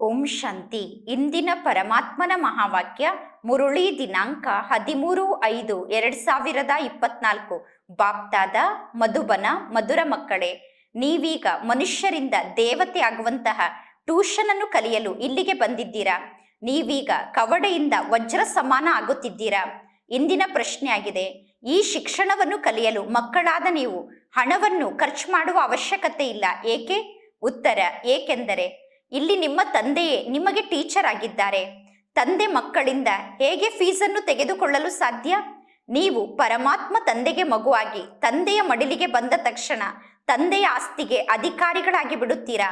ಓಂ ಶಾಂತಿ. ಇಂದಿನ ಪರಮಾತ್ಮನ ಮಹಾವಾಕ್ಯ, ಮುರುಳಿ ದಿನಾಂಕ ಹದಿಮೂರು ಐದು ಎರಡ್ ಸಾವಿರದ ಇಪ್ಪತ್ನಾಲ್ಕು. ಬಾಪ್ತಾದ, ಮಧುಬನ, ಮಧುರ ಮಕ್ಕಳೇ, ನೀವೀಗ ಮನುಷ್ಯರಿಂದ ದೇವತೆ ಆಗುವಂತಹ ಟ್ಯೂಷನ್ ಅನ್ನು ಕಲಿಯಲು ಇಲ್ಲಿಗೆ ಬಂದಿದ್ದೀರಾ? ನೀವೀಗ ಕವಡೆಯಿಂದ ವಜ್ರ ಸಮಾನ ಆಗುತ್ತಿದ್ದೀರಾ? ಇಂದಿನ ಪ್ರಶ್ನೆ ಆಗಿದೆ. ಈ ಶಿಕ್ಷಣವನ್ನು ಕಲಿಯಲು ಮಕ್ಕಳಾದ ನೀವು ಹಣವನ್ನು ಖರ್ಚು ಮಾಡುವ ಅವಶ್ಯಕತೆ ಇಲ್ಲ. ಏಕೆ? ಉತ್ತರ ಏಕೆಂದರೆ ಇಲ್ಲಿ ನಿಮ್ಮ ತಂದೆಯೇ ನಿಮಗೆ ಟೀಚರ್ ಆಗಿದ್ದಾರೆ. ತಂದೆ ಮಕ್ಕಳಿಂದ ಹೇಗೆ ಫೀಸನ್ನು ತೆಗೆದುಕೊಳ್ಳಲು ಸಾಧ್ಯ? ನೀವು ಪರಮಾತ್ಮ ತಂದೆಗೆ ಮಗುವಾಗಿ, ತಂದೆಯ ಮಡಿಲಿಗೆ ಬಂದ ತಕ್ಷಣ ತಂದೆಯ ಆಸ್ತಿಗೆ ಅಧಿಕಾರಿಗಳಾಗಿ ಬಿಡುತ್ತೀರಾ?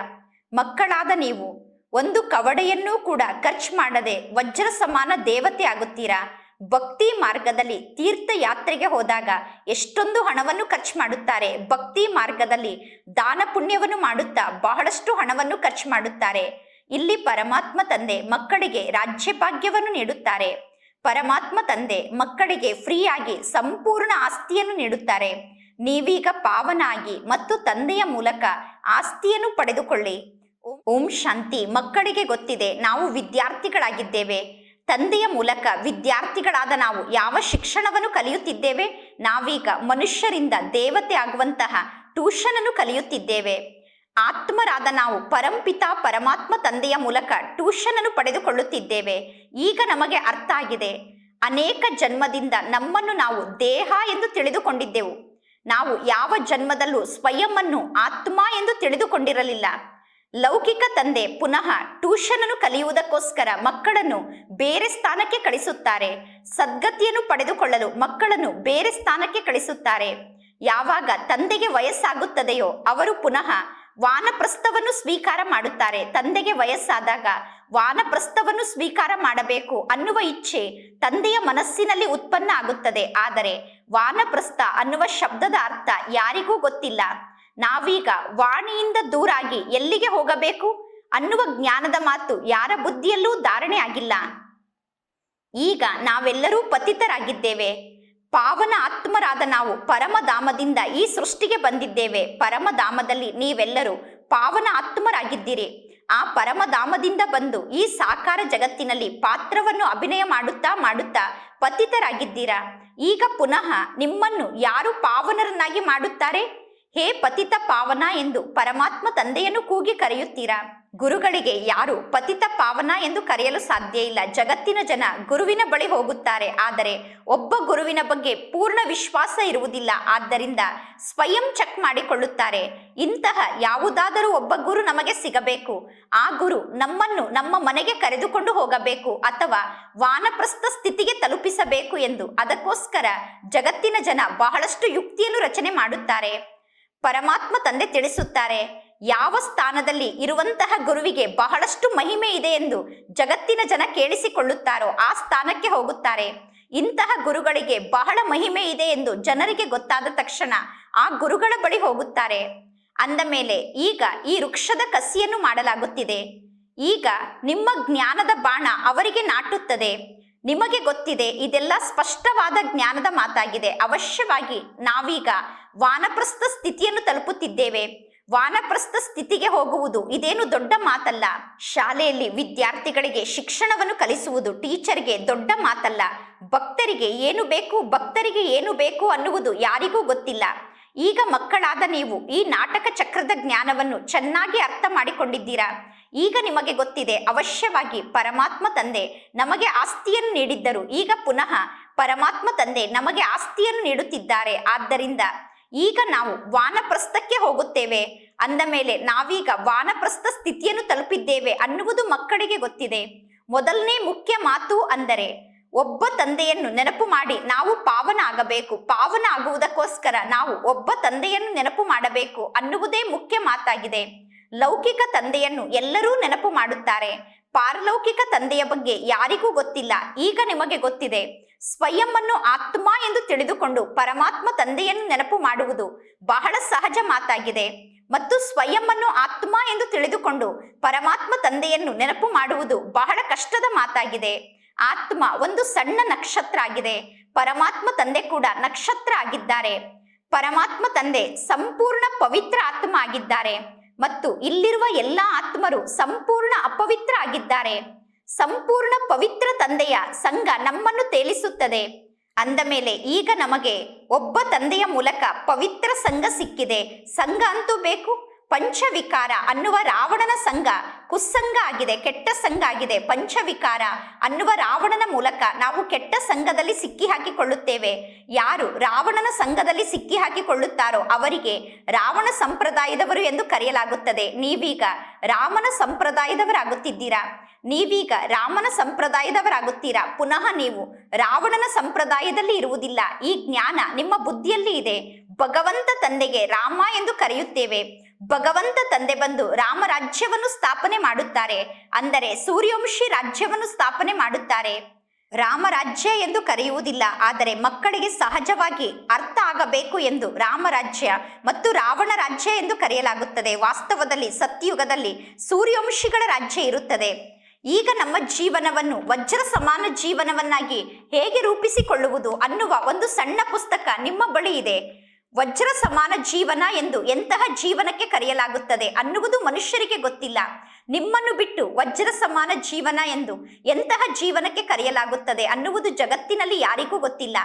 ಮಕ್ಕಳಾದ ನೀವು, ಒಂದು ಕವಡೆಯನ್ನೂ ಕೂಡ ಖರ್ಚು ಮಾಡದೆ ವಜ್ರ ಸಮಾನ ದೇವತೆ ಆಗುತ್ತೀರಾ? ಭಕ್ತಿ ಮಾರ್ಗದಲ್ಲಿ ತೀರ್ಥಯಾತ್ರೆಗೆ ಹೋದಾಗ ಎಷ್ಟೊಂದು ಹಣವನ್ನು ಖರ್ಚು ಮಾಡುತ್ತಾರೆ. ಭಕ್ತಿ ಮಾರ್ಗದಲ್ಲಿ ದಾನ ಪುಣ್ಯವನ್ನು ಮಾಡುತ್ತಾ ಬಹಳಷ್ಟು ಹಣವನ್ನು ಖರ್ಚು ಮಾಡುತ್ತಾರೆ. ಇಲ್ಲಿ ಪರಮಾತ್ಮ ತಂದೆ ಮಕ್ಕಳಿಗೆ ರಾಜ್ಯ ಭಾಗ್ಯವನ್ನು ನೀಡುತ್ತಾರೆ. ಪರಮಾತ್ಮ ತಂದೆ ಮಕ್ಕಳಿಗೆ ಫ್ರೀಯಾಗಿ ಸಂಪೂರ್ಣ ಆಸ್ತಿಯನ್ನು ನೀಡುತ್ತಾರೆ. ನೀವೀಗ ಪಾವನಾಗಿ ಮತ್ತು ತಂದೆಯ ಮೂಲಕ ಆಸ್ತಿಯನ್ನು ಪಡೆದುಕೊಳ್ಳಿ. ಓಂ ಶಾಂತಿ ಮಕ್ಕಳಿಗೆ ಗೊತ್ತಿದೆ. ನಾವು ವಿದ್ಯಾರ್ಥಿಗಳಾಗಿದ್ದೇವೆ. ತಂದೆಯ ಮೂಲಕ ವಿದ್ಯಾರ್ಥಿಗಳಾದ ನಾವು ಯಾವ ಶಿಕ್ಷಣವನ್ನು ಕಲಿಯುತ್ತಿದ್ದೇವೆ? ನಾವೀಗ ಮನುಷ್ಯರಿಂದ ದೇವತೆ ಆಗುವಂತಹ ಟ್ಯೂಷನ್ ಅನ್ನು ಕಲಿಯುತ್ತಿದ್ದೇವೆ. ಆತ್ಮರಾದ ನಾವು ಪರಂಪಿತ ಪರಮಾತ್ಮ ತಂದೆಯ ಮೂಲಕ ಟ್ಯೂಷನ್ ಅನ್ನು ಪಡೆದುಕೊಳ್ಳುತ್ತಿದ್ದೇವೆ. ಈಗ ನಮಗೆ ಅರ್ಥ ಆಗಿದೆ. ಅನೇಕ ಜನ್ಮದಿಂದ ನಮ್ಮನ್ನು ನಾವು ದೇಹ ಎಂದು ತಿಳಿದುಕೊಂಡಿದ್ದೆವು. ನಾವು ಯಾವ ಜನ್ಮದಲ್ಲೂ ಸ್ವಯಂವನ್ನು ಆತ್ಮ ಎಂದು ತಿಳಿದುಕೊಂಡಿರಲಿಲ್ಲ. ಲೌಕಿಕ ತಂದೆ ಪುನಃ ಟ್ಯೂಷನ್ ಅನ್ನು ಕಲಿಯುವುದಕ್ಕೋಸ್ಕರ ಮಕ್ಕಳನ್ನು ಬೇರೆ ಸ್ಥಾನಕ್ಕೆ ಕಳಿಸುತ್ತಾರೆ. ಸದ್ಗತಿಯನ್ನು ಪಡೆದುಕೊಳ್ಳಲು ಮಕ್ಕಳನ್ನು ಬೇರೆ ಸ್ಥಾನಕ್ಕೆ ಕಳಿಸುತ್ತಾರೆ. ಯಾವಾಗ ತಂದೆಗೆ ವಯಸ್ಸಾಗುತ್ತದೆಯೋ ಅವರು ಪುನಃ ವಾನಪ್ರಸ್ಥವನ್ನು ಸ್ವೀಕಾರ ಮಾಡುತ್ತಾರೆ. ತಂದೆಗೆ ವಯಸ್ಸಾದಾಗ ವಾನಪ್ರಸ್ಥವನ್ನು ಸ್ವೀಕಾರ ಮಾಡಬೇಕು ಅನ್ನುವ ಇಚ್ಛೆ ತಂದೆಯ ಮನಸ್ಸಿನಲ್ಲಿ ಉತ್ಪನ್ನ ಆಗುತ್ತದೆ. ಆದರೆ ವಾನಪ್ರಸ್ಥ ಅನ್ನುವ ಶಬ್ದದ ಅರ್ಥ ಯಾರಿಗೂ ಗೊತ್ತಿಲ್ಲ. ನಾವೀಗ ವಾಣಿಯಿಂದ ದೂರಾಗಿ ಎಲ್ಲಿಗೆ ಹೋಗಬೇಕು? ಅನ್ನುವ ಜ್ಞಾನದ ಮಾತು ಯಾರ ಬುದ್ಧಿಯಲ್ಲೂ ಧಾರಣೆ ಆಗಿಲ್ಲ. ಈಗ ನಾವೆಲ್ಲರೂ ಪತಿತರಾಗಿದ್ದೇವೆ. ಪಾವನ ಆತ್ಮರಾದ ನಾವು ಪರಮಧಾಮದಿಂದ ಈ ಸೃಷ್ಟಿಗೆ ಬಂದಿದ್ದೇವೆ. ಪರಮಧಾಮದಲ್ಲಿ ನೀವೆಲ್ಲರೂ ಪಾವನ ಆತ್ಮರಾಗಿದ್ದೀರಿ. ಆ ಪರಮಧಾಮದಿಂದ ಬಂದು ಈ ಸಾಕಾರ ಜಗತ್ತಿನಲ್ಲಿ ಪಾತ್ರವನ್ನು ಅಭಿನಯ ಮಾಡುತ್ತಾ ಮಾಡುತ್ತಾ ಪತಿತರಾಗಿದ್ದೀರಾ? ಈಗ ಪುನಃ ನಿಮ್ಮನ್ನು ಯಾರು ಪಾವನರನ್ನಾಗಿ ಮಾಡುತ್ತಾರೆ? ಹೇ ಪತಿತ ಪಾವನ ಎಂದು ಪರಮಾತ್ಮ ತಂದೆಯನ್ನು ಕೂಗಿ ಕರೆಯುತ್ತೀರಾ? ಗುರುಗಳಿಗೆ ಯಾರು ಪತಿತ ಪಾವನ ಎಂದು ಕರೆಯಲು ಸಾಧ್ಯ ಇಲ್ಲ. ಜಗತ್ತಿನ ಜನ ಗುರುವಿನ ಬಳಿ ಹೋಗುತ್ತಾರೆ. ಆದರೆ ಒಬ್ಬ ಗುರುವಿನ ಬಗ್ಗೆ ಪೂರ್ಣ ವಿಶ್ವಾಸ ಇರುವುದಿಲ್ಲ. ಆದ್ದರಿಂದ ಸ್ವಯಂ ಚೆಕ್ ಮಾಡಿಕೊಳ್ಳುತ್ತಾರೆ. ಇಂತಹ ಯಾವುದಾದರೂ ಒಬ್ಬ ಗುರು ನಮಗೆ ಸಿಗಬೇಕು. ಆ ಗುರು ನಮ್ಮನ್ನು ನಮ್ಮ ಮನೆಗೆ ಕರೆದುಕೊಂಡು ಹೋಗಬೇಕು ಅಥವಾ ವಾನಪ್ರಸ್ಥ ಸ್ಥಿತಿಗೆ ತಲುಪಿಸಬೇಕು ಎಂದು. ಅದಕ್ಕೋಸ್ಕರ ಜಗತ್ತಿನ ಜನ ಬಹಳಷ್ಟು ಯುಕ್ತಿಯನ್ನು ರಚನೆ ಮಾಡುತ್ತಾರೆ. ಪರಮಾತ್ಮ ತಂದೆ ತಿಳಿಸುತ್ತಾರೆ, ಯಾವ ಸ್ಥಾನದಲ್ಲಿ ಇರುವಂತಹ ಗುರುವಿಗೆ ಬಹಳಷ್ಟು ಮಹಿಮೆ ಇದೆ ಎಂದು ಜಗತ್ತಿನ ಜನ ಕೇಳಿಸಿಕೊಳ್ಳುತ್ತಾರೋ ಆ ಸ್ಥಾನಕ್ಕೆ ಹೋಗುತ್ತಾರೆ. ಇಂತಹ ಗುರುಗಳಿಗೆ ಬಹಳ ಮಹಿಮೆ ಇದೆ ಎಂದು ಜನರಿಗೆ ಗೊತ್ತಾದ ತಕ್ಷಣ ಆ ಗುರುಗಳ ಬಳಿ ಹೋಗುತ್ತಾರೆ. ಅಂದ ಮೇಲೆ ಈಗ ಈ ವೃಕ್ಷದ ಕಸಿಯನ್ನು ಮಾಡಲಾಗುತ್ತಿದೆ. ಈಗ ನಿಮ್ಮ ಜ್ಞಾನದ ಬಾಣ ಅವರಿಗೆ ನಾಟುತ್ತದೆ. ನಿಮಗೆ ಗೊತ್ತಿದೆ, ಇದೆಲ್ಲ ಸ್ಪಷ್ಟವಾದ ಜ್ಞಾನದ ಮಾತಾಗಿದೆ. ಅವಶ್ಯವಾಗಿ ನಾವೀಗ ವಾನಪ್ರಸ್ಥ ಸ್ಥಿತಿಯನ್ನು ತಲುಪುತ್ತಿದ್ದೇವೆ. ವಾನಪ್ರಸ್ಥ ಸ್ಥಿತಿಗೆ ಹೋಗುವುದು ಇದೇನು ದೊಡ್ಡ ಮಾತಲ್ಲ. ಶಾಲೆಯಲ್ಲಿ ವಿದ್ಯಾರ್ಥಿಗಳಿಗೆ ಶಿಕ್ಷಣವನ್ನು ಕಲಿಸುವುದು ಟೀಚರ್ಗೆ ದೊಡ್ಡ ಮಾತಲ್ಲ. ಭಕ್ತರಿಗೆ ಏನು ಬೇಕು, ಭಕ್ತರಿಗೆ ಏನು ಬೇಕು ಅನ್ನುವುದು ಯಾರಿಗೂ ಗೊತ್ತಿಲ್ಲ. ಈಗ ಮಕ್ಕಳಾದ ನೀವು ಈ ನಾಟಕ ಚಕ್ರದ ಜ್ಞಾನವನ್ನು ಚೆನ್ನಾಗಿ ಅರ್ಥ ಮಾಡಿಕೊಂಡಿದ್ದೀರಾ? ಈಗ ನಿಮಗೆ ಗೊತ್ತಿದೆ, ಅವಶ್ಯವಾಗಿ ಪರಮಾತ್ಮ ತಂದೆ ನಮಗೆ ಆಸ್ತಿಯನ್ನು ನೀಡಿದ್ದರು. ಈಗ ಪುನಃ ಪರಮಾತ್ಮ ತಂದೆ ನಮಗೆ ಆಸ್ತಿಯನ್ನು ನೀಡುತ್ತಿದ್ದಾರೆ. ಆದ್ದರಿಂದ ಈಗ ನಾವು ವಾನಪ್ರಸ್ಥಕ್ಕೆ ಹೋಗುತ್ತೇವೆ. ಅಂದ ಮೇಲೆ ನಾವೀಗ ವಾನಪ್ರಸ್ಥ ಸ್ಥಿತಿಯನ್ನು ತಲುಪಿದ್ದೇವೆ ಅನ್ನುವುದು ಮಕ್ಕಳಿಗೆ ಗೊತ್ತಿದೆ. ಮೊದಲನೇ ಮುಖ್ಯ ಮಾತು ಅಂದರೆ ಒಬ್ಬ ತಂದೆಯನ್ನು ನೆನಪು ಮಾಡಿ ನಾವು ಪಾವನ ಆಗಬೇಕು. ಪಾವನ ಆಗುವುದಕ್ಕೋಸ್ಕರ ನಾವು ಒಬ್ಬ ತಂದೆಯನ್ನು ನೆನಪು ಮಾಡಬೇಕು ಅನ್ನುವುದೇ ಮುಖ್ಯ ಮಾತಾಗಿದೆ. ಲೌಕಿಕ ತಂದೆಯನ್ನು ಎಲ್ಲರೂ ನೆನಪು ಮಾಡುತ್ತಾರೆ. ಪಾರಲೌಕಿಕ ತಂದೆಯ ಬಗ್ಗೆ ಯಾರಿಗೂ ಗೊತ್ತಿಲ್ಲ. ಈಗ ನಿಮಗೆ ಗೊತ್ತಿದೆ. ಸ್ವಯಂವನ್ನು ಆತ್ಮ ಎಂದು ತಿಳಿದುಕೊಂಡು ಪರಮಾತ್ಮ ತಂದೆಯನ್ನು ನೆನಪು ಮಾಡುವುದು ಬಹಳ ಸಹಜ ಮಾತಾಗಿದೆ. ಮತ್ತು ಸ್ವಯಂವನ್ನು ಆತ್ಮ ಎಂದು ತಿಳಿದುಕೊಂಡು ಪರಮಾತ್ಮ ತಂದೆಯನ್ನು ನೆನಪು ಮಾಡುವುದು ಬಹಳ ಕಷ್ಟದ ಮಾತಾಗಿದೆ. ಆತ್ಮ ಒಂದು ಸಣ್ಣ ನಕ್ಷತ್ರ ಆಗಿದೆ. ಪರಮಾತ್ಮ ತಂದೆ ಕೂಡ ನಕ್ಷತ್ರ ಆಗಿದ್ದಾರೆ. ಪರಮಾತ್ಮ ತಂದೆ ಸಂಪೂರ್ಣ ಪವಿತ್ರ ಆತ್ಮ ಆಗಿದ್ದಾರೆ. ಮತ್ತು ಇಲ್ಲಿರುವ ಎಲ್ಲ ಆತ್ಮರು ಸಂಪೂರ್ಣ ಅಪವಿತ್ರ ಆಗಿದ್ದಾರೆ ಸಂಪೂರ್ಣ ಪವಿತ್ರ ತಂದೆಯ ಸಂಘ ನಮ್ಮನ್ನು ತೇಲಿಸುತ್ತದೆ. ಅಂದ ಮೇಲೆ ಈಗ ನಮಗೆ ಒಬ್ಬ ತಂದೆಯ ಮೂಲಕ ಪವಿತ್ರ ಸಂಘ ಸಿಕ್ಕಿದೆ. ಸಂಘ ಅಂತೂ ಬೇಕು ಪಂಚವಿಕಾರ ಅನ್ನುವ ರಾವಣನ ಸಂಘ, ಕುಸ್ಸಂಗ ಆಗಿದೆ, ಕೆಟ್ಟ ಸಂಘ ಆಗಿದೆ. ಪಂಚವಿಕಾರ ಅನ್ನುವ ರಾವಣನ ಮೂಲಕ ನಾವು ಕೆಟ್ಟ ಸಂಘದಲ್ಲಿ ಸಿಕ್ಕಿ ಹಾಕಿಕೊಳ್ಳುತ್ತೇವೆ. ಯಾರು ರಾವಣನ ಸಂಘದಲ್ಲಿ ಸಿಕ್ಕಿ ಹಾಕಿಕೊಳ್ಳುತ್ತಾರೋ ಅವರಿಗೆ ರಾವಣ ಸಂಪ್ರದಾಯದವರು ಎಂದು ಕರೆಯಲಾಗುತ್ತದೆ. ನೀವೀಗ ರಾಮನ ಸಂಪ್ರದಾಯದವರಾಗುತ್ತಿದ್ದೀರಾ? ನೀವೀಗ ರಾಮನ ಸಂಪ್ರದಾಯದವರಾಗುತ್ತೀರಾ? ಪುನಃ ನೀವು ರಾವಣನ ಸಂಪ್ರದಾಯದಲ್ಲಿ ಇರುವುದಿಲ್ಲ. ಈ ಜ್ಞಾನ ನಿಮ್ಮ ಬುದ್ಧಿಯಲ್ಲಿ ಇದೆ. ಭಗವಂತ ತಂದೆಗೆ ರಾಮ ಎಂದು ಕರೆಯುತ್ತೇವೆ. ಭಗವಂತ ತಂದೆ ಬಂದು ರಾಮರಾಜ್ಯವನ್ನು ಸ್ಥಾಪನೆ ಮಾಡುತ್ತಾರೆ. ಅಂದರೆ ಸೂರ್ಯವಂಶಿ ರಾಜ್ಯವನ್ನು ಸ್ಥಾಪನೆ ಮಾಡುತ್ತಾರೆ. ರಾಮರಾಜ್ಯ ಎಂದು ಕರೆಯುವುದಿಲ್ಲ, ಆದರೆ ಮಕ್ಕಳಿಗೆ ಸಹಜವಾಗಿ ಅರ್ಥ ಆಗಬೇಕು ಎಂದು ರಾಮರಾಜ್ಯ ಮತ್ತು ರಾವಣ ರಾಜ್ಯ ಎಂದು ಕರೆಯಲಾಗುತ್ತದೆ. ವಾಸ್ತವದಲ್ಲಿ ಸತ್ಯಯುಗದಲ್ಲಿ ಸೂರ್ಯವಂಶಿಗಳ ರಾಜ್ಯ ಇರುತ್ತದೆ. ಈಗ ನಮ್ಮ ಜೀವನವನ್ನು ವಜ್ರ ಸಮಾನ ಜೀವನವನ್ನಾಗಿ ಹೇಗೆ ರೂಪಿಸಿಕೊಳ್ಳುವುದು ಅನ್ನುವ ಒಂದು ಸಣ್ಣ ಪುಸ್ತಕ ನಿಮ್ಮ ಬಳಿ ಇದೆ. ವಜ್ರ ಸಮಾನ ಜೀವನ ಎಂದು ಎಂತಹ ಜೀವನಕ್ಕೆ ಕರೆಯಲಾಗುತ್ತದೆ ಅನ್ನುವುದು ಮನುಷ್ಯರಿಗೆ ಗೊತ್ತಿಲ್ಲ. ನಿಮ್ಮನ್ನು ಬಿಟ್ಟು ವಜ್ರ ಸಮಾನ ಜೀವನ ಎಂದು ಎಂತಹ ಜೀವನಕ್ಕೆ ಕರೆಯಲಾಗುತ್ತದೆ ಅನ್ನುವುದು ಜಗತ್ತಿನಲ್ಲಿ ಯಾರಿಗೂ ಗೊತ್ತಿಲ್ಲ.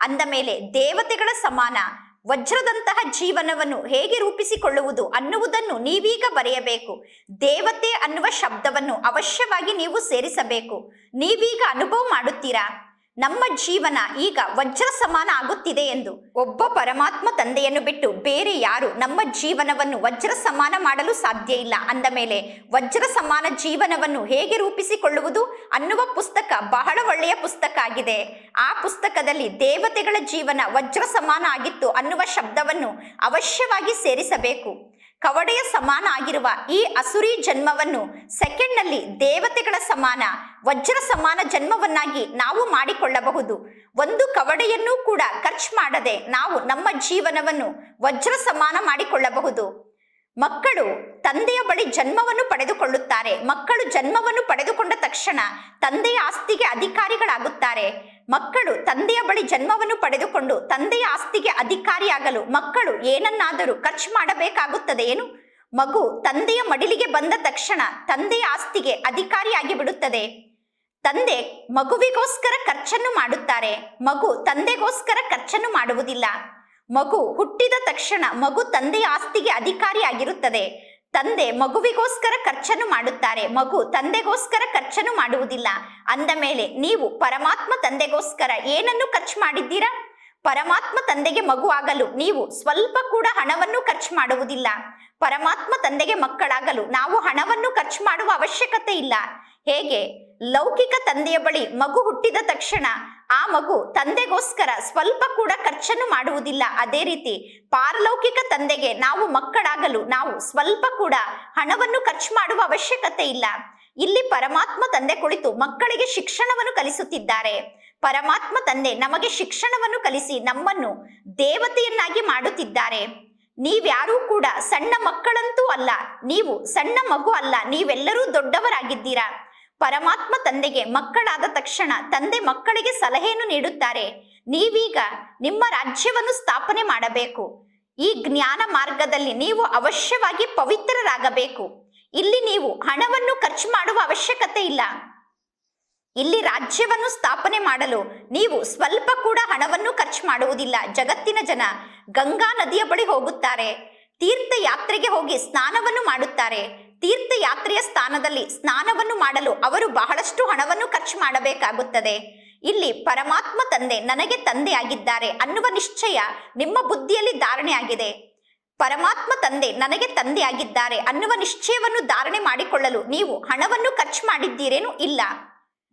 ಅಂದ ಮೇಲೆ ದೇವತೆಗಳ ಸಮಾನ ವಜ್ರದಂತಹ ಜೀವನವನ್ನು ಹೇಗೆ ರೂಪಿಸಿಕೊಳ್ಳುವುದು ಅನ್ನುವುದನ್ನು ನೀವೀಗ ಬರೆಯಬೇಕು. ದೇವತೆ ಅನ್ನುವ ಶಬ್ದವನ್ನು ಅವಶ್ಯವಾಗಿ ನೀವು ಸೇರಿಸಬೇಕು. ನೀವೀಗ ಅನುಭವ ಮಾಡುತ್ತೀರಾ? ನಮ್ಮ ಜೀವನ ಈಗ ವಜ್ರ ಸಮಾನ ಆಗುತ್ತಿದೆ ಎಂದು. ಒಬ್ಬ ಪರಮಾತ್ಮ ತಂದೆಯನ್ನು ಬಿಟ್ಟು ಬೇರೆ ಯಾರು ನಮ್ಮ ಜೀವನವನ್ನು ವಜ್ರ ಸಮಾನ ಮಾಡಲು ಸಾಧ್ಯ ಇಲ್ಲ. ಅಂದ ಮೇಲೆ ವಜ್ರ ಸಮಾನ ಜೀವನವನ್ನು ಹೇಗೆ ರೂಪಿಸಿಕೊಳ್ಳುವುದು ಅನ್ನುವ ಪುಸ್ತಕ ಬಹಳ ಒಳ್ಳೆಯ ಪುಸ್ತಕ ಆಗಿದೆ. ಆ ಪುಸ್ತಕದಲ್ಲಿ ದೇವತೆಗಳ ಜೀವನ ವಜ್ರ ಸಮಾನ ಆಗಿತ್ತು ಅನ್ನುವ ಶಬ್ದವನ್ನು ಅವಶ್ಯವಾಗಿ ಸೇರಿಸಬೇಕು. ಕವಡೆಯ ಸಮಾನ ಆಗಿರುವ ಈ ಅಸುರಿ ಜನ್ಮವನ್ನು ಸೆಕೆಂಡ್ನಲ್ಲಿ ದೇವತೆಗಳ ಸಮಾನ, ವಜ್ರ ಸಮಾನ ಜನ್ಮವನ್ನಾಗಿ ನಾವು ಮಾಡಿಕೊಳ್ಳಬಹುದು. ಒಂದು ಕವಡೆಯನ್ನೂ ಕೂಡ ಖರ್ಚು ಮಾಡದೆ ನಾವು ನಮ್ಮ ಜೀವನವನ್ನು ವಜ್ರ ಸಮಾನ ಮಾಡಿಕೊಳ್ಳಬಹುದು. ಮಕ್ಕಳು ತಂದೆಯ ಬಳಿ ಜನ್ಮವನ್ನು ಪಡೆದುಕೊಳ್ಳುತ್ತಾರೆ. ಮಕ್ಕಳು ಜನ್ಮವನ್ನು ಪಡೆದುಕೊಂಡ ತಕ್ಷಣ ತಂದೆಯ ಆಸ್ತಿಗೆ ಅಧಿಕಾರಿಗಳಾಗುತ್ತಾರೆ. ಮಕ್ಕಳು ತಂದೆಯ ಬಳಿ ಜನ್ಮವನ್ನು ಪಡೆದುಕೊಂಡು ತಂದೆಯ ಆಸ್ತಿಗೆ ಅಧಿಕಾರಿಯಾಗಲು ಮಕ್ಕಳು ಏನನ್ನಾದರೂ ಖರ್ಚು ಮಾಡಬೇಕಾಗುತ್ತದೆ ಏನು? ಮಗು ತಂದೆಯ ಮಡಿಲಿಗೆ ಬಂದ ತಕ್ಷಣ ತಂದೆಯ ಆಸ್ತಿಗೆ ಅಧಿಕಾರಿಯಾಗಿ ಬಿಡುತ್ತದೆ. ತಂದೆ ಮಗುವಿಗೋಸ್ಕರ ಖರ್ಚನ್ನು ಮಾಡುತ್ತಾರೆ. ಮಗು ತಂದೆಗೋಸ್ಕರ ಖರ್ಚನ್ನು ಮಾಡುವುದಿಲ್ಲ. ಮಗು ಹುಟ್ಟಿದ ತಕ್ಷಣ ಮಗು ತಂದೆಯ ಆಸ್ತಿಗೆ ಅಧಿಕಾರಿಯಾಗಿರುತ್ತದೆ. ತಂದೆ ಮಗುವಿಗೋಸ್ಕರ ಖರ್ಚನ್ನು ಮಾಡುತ್ತಾರೆ. ಮಗು ತಂದೆಗೋಸ್ಕರ ಖರ್ಚನ್ನು ಮಾಡುವುದಿಲ್ಲ. ಅಂದ ಮೇಲೆ, ನೀವು ಪರಮಾತ್ಮ ತಂದೆಗೋಸ್ಕರ ಏನನ್ನು ಖರ್ಚು ಮಾಡಿದ್ದೀರಾ? ಪರಮಾತ್ಮ ತಂದೆಗೆ ಮಗು ಆಗಲು ನೀವು ಸ್ವಲ್ಪ ಕೂಡ ಹಣವನ್ನು ಖರ್ಚು ಮಾಡುವುದಿಲ್ಲ. ಪರಮಾತ್ಮ ತಂದೆಗೆ ಮಕ್ಕಳಾಗಲು ನಾವು ಹಣವನ್ನು ಖರ್ಚು ಮಾಡುವ ಅವಶ್ಯಕತೆ ಇಲ್ಲ. ಹೇಗೆ? ಲೌಕಿಕ ತಂದೆಯ ಬಳಿ ಮಗು ಹುಟ್ಟಿದ ತಕ್ಷಣ ಆ ಮಗು ತಂದೆಗೋಸ್ಕರ ಸ್ವಲ್ಪ ಕೂಡ ಖರ್ಚನ್ನು ಮಾಡುವುದಿಲ್ಲ. ಅದೇ ರೀತಿ ಪಾರಲೌಕಿಕ ತಂದೆಗೆ ನಾವು ಮಕ್ಕಳಾಗಲು ನಾವು ಸ್ವಲ್ಪ ಕೂಡ ಹಣವನ್ನು ಖರ್ಚು ಮಾಡುವ ಅವಶ್ಯಕತೆ ಇಲ್ಲ. ಇಲ್ಲಿ ಪರಮಾತ್ಮ ತಂದೆ ಕುಳಿತು ಮಕ್ಕಳಿಗೆ ಶಿಕ್ಷಣವನ್ನು ಕಲಿಸುತ್ತಿದ್ದಾರೆ. ಪರಮಾತ್ಮ ತಂದೆ ನಮಗೆ ಶಿಕ್ಷಣವನ್ನು ಕಲಿಸಿ ನಮ್ಮನ್ನು ದೇವತೆಯನ್ನಾಗಿ ಮಾಡುತ್ತಿದ್ದಾರೆ. ನೀವ್ಯಾರೂ ಕೂಡ ಸಣ್ಣ ಮಕ್ಕಳಂತೂ ಅಲ್ಲ, ನೀವು ಸಣ್ಣ ಮಗು ಅಲ್ಲ, ನೀವೆಲ್ಲರೂ ದೊಡ್ಡವರಾಗಿದ್ದೀರಾ? ಪರಮಾತ್ಮ ತಂದೆಗೆ ಮಕ್ಕಳಾದ ತಕ್ಷಣ ತಂದೆ ಮಕ್ಕಳಿಗೆ ಸಲಹೆಯನ್ನು ನೀಡುತ್ತಾರೆ. ನೀವೀಗ ನಿಮ್ಮ ರಾಜ್ಯವನ್ನು ಸ್ಥಾಪನೆ ಮಾಡಬೇಕು. ಈ ಜ್ಞಾನ ಮಾರ್ಗದಲ್ಲಿ ನೀವು ಅವಶ್ಯವಾಗಿ ಪವಿತ್ರರಾಗಬೇಕು. ಇಲ್ಲಿ ನೀವು ಹಣವನ್ನು ಖರ್ಚು ಮಾಡುವ ಅವಶ್ಯಕತೆ ಇಲ್ಲ. ಇಲ್ಲಿ ರಾಜ್ಯವನ್ನು ಸ್ಥಾಪನೆ ಮಾಡಲು ನೀವು ಸ್ವಲ್ಪ ಕೂಡ ಹಣವನ್ನು ಖರ್ಚು ಮಾಡುವುದಿಲ್ಲ. ಜಗತ್ತಿನ ಜನ ಗಂಗಾ ನದಿಯ ಬಳಿ ಹೋಗುತ್ತಾರೆ. ತೀರ್ಥಯಾತ್ರೆಗೆ ಹೋಗಿ ಸ್ನಾನವನ್ನು ಮಾಡುತ್ತಾರೆ. ತೀರ್ಥಯಾತ್ರೆಯ ಸ್ಥಾನದಲ್ಲಿ ಸ್ನಾನವನ್ನು ಮಾಡಲು ಅವರು ಬಹಳಷ್ಟು ಹಣವನ್ನು ಖರ್ಚು ಮಾಡಬೇಕಾಗುತ್ತದೆ. ಇಲ್ಲಿ ಪರಮಾತ್ಮ ತಂದೆ ನನಗೆ ತಂದೆಯಾಗಿದ್ದಾರೆ ಅನ್ನುವ ನಿಶ್ಚಯ ನಿಮ್ಮ ಬುದ್ಧಿಯಲ್ಲಿ ಧಾರಣೆಯಾಗಿದೆ ಪರಮಾತ್ಮ ತಂದೆ ನನಗೆ ತಂದೆಯಾಗಿದ್ದಾರೆ ಅನ್ನುವ ನಿಶ್ಚಯವನ್ನು ಧಾರಣೆ ಮಾಡಿಕೊಳ್ಳಲು ನೀವು ಹಣವನ್ನು ಖರ್ಚು ಮಾಡಿದ್ದೀರೇನು ಇಲ್ಲ.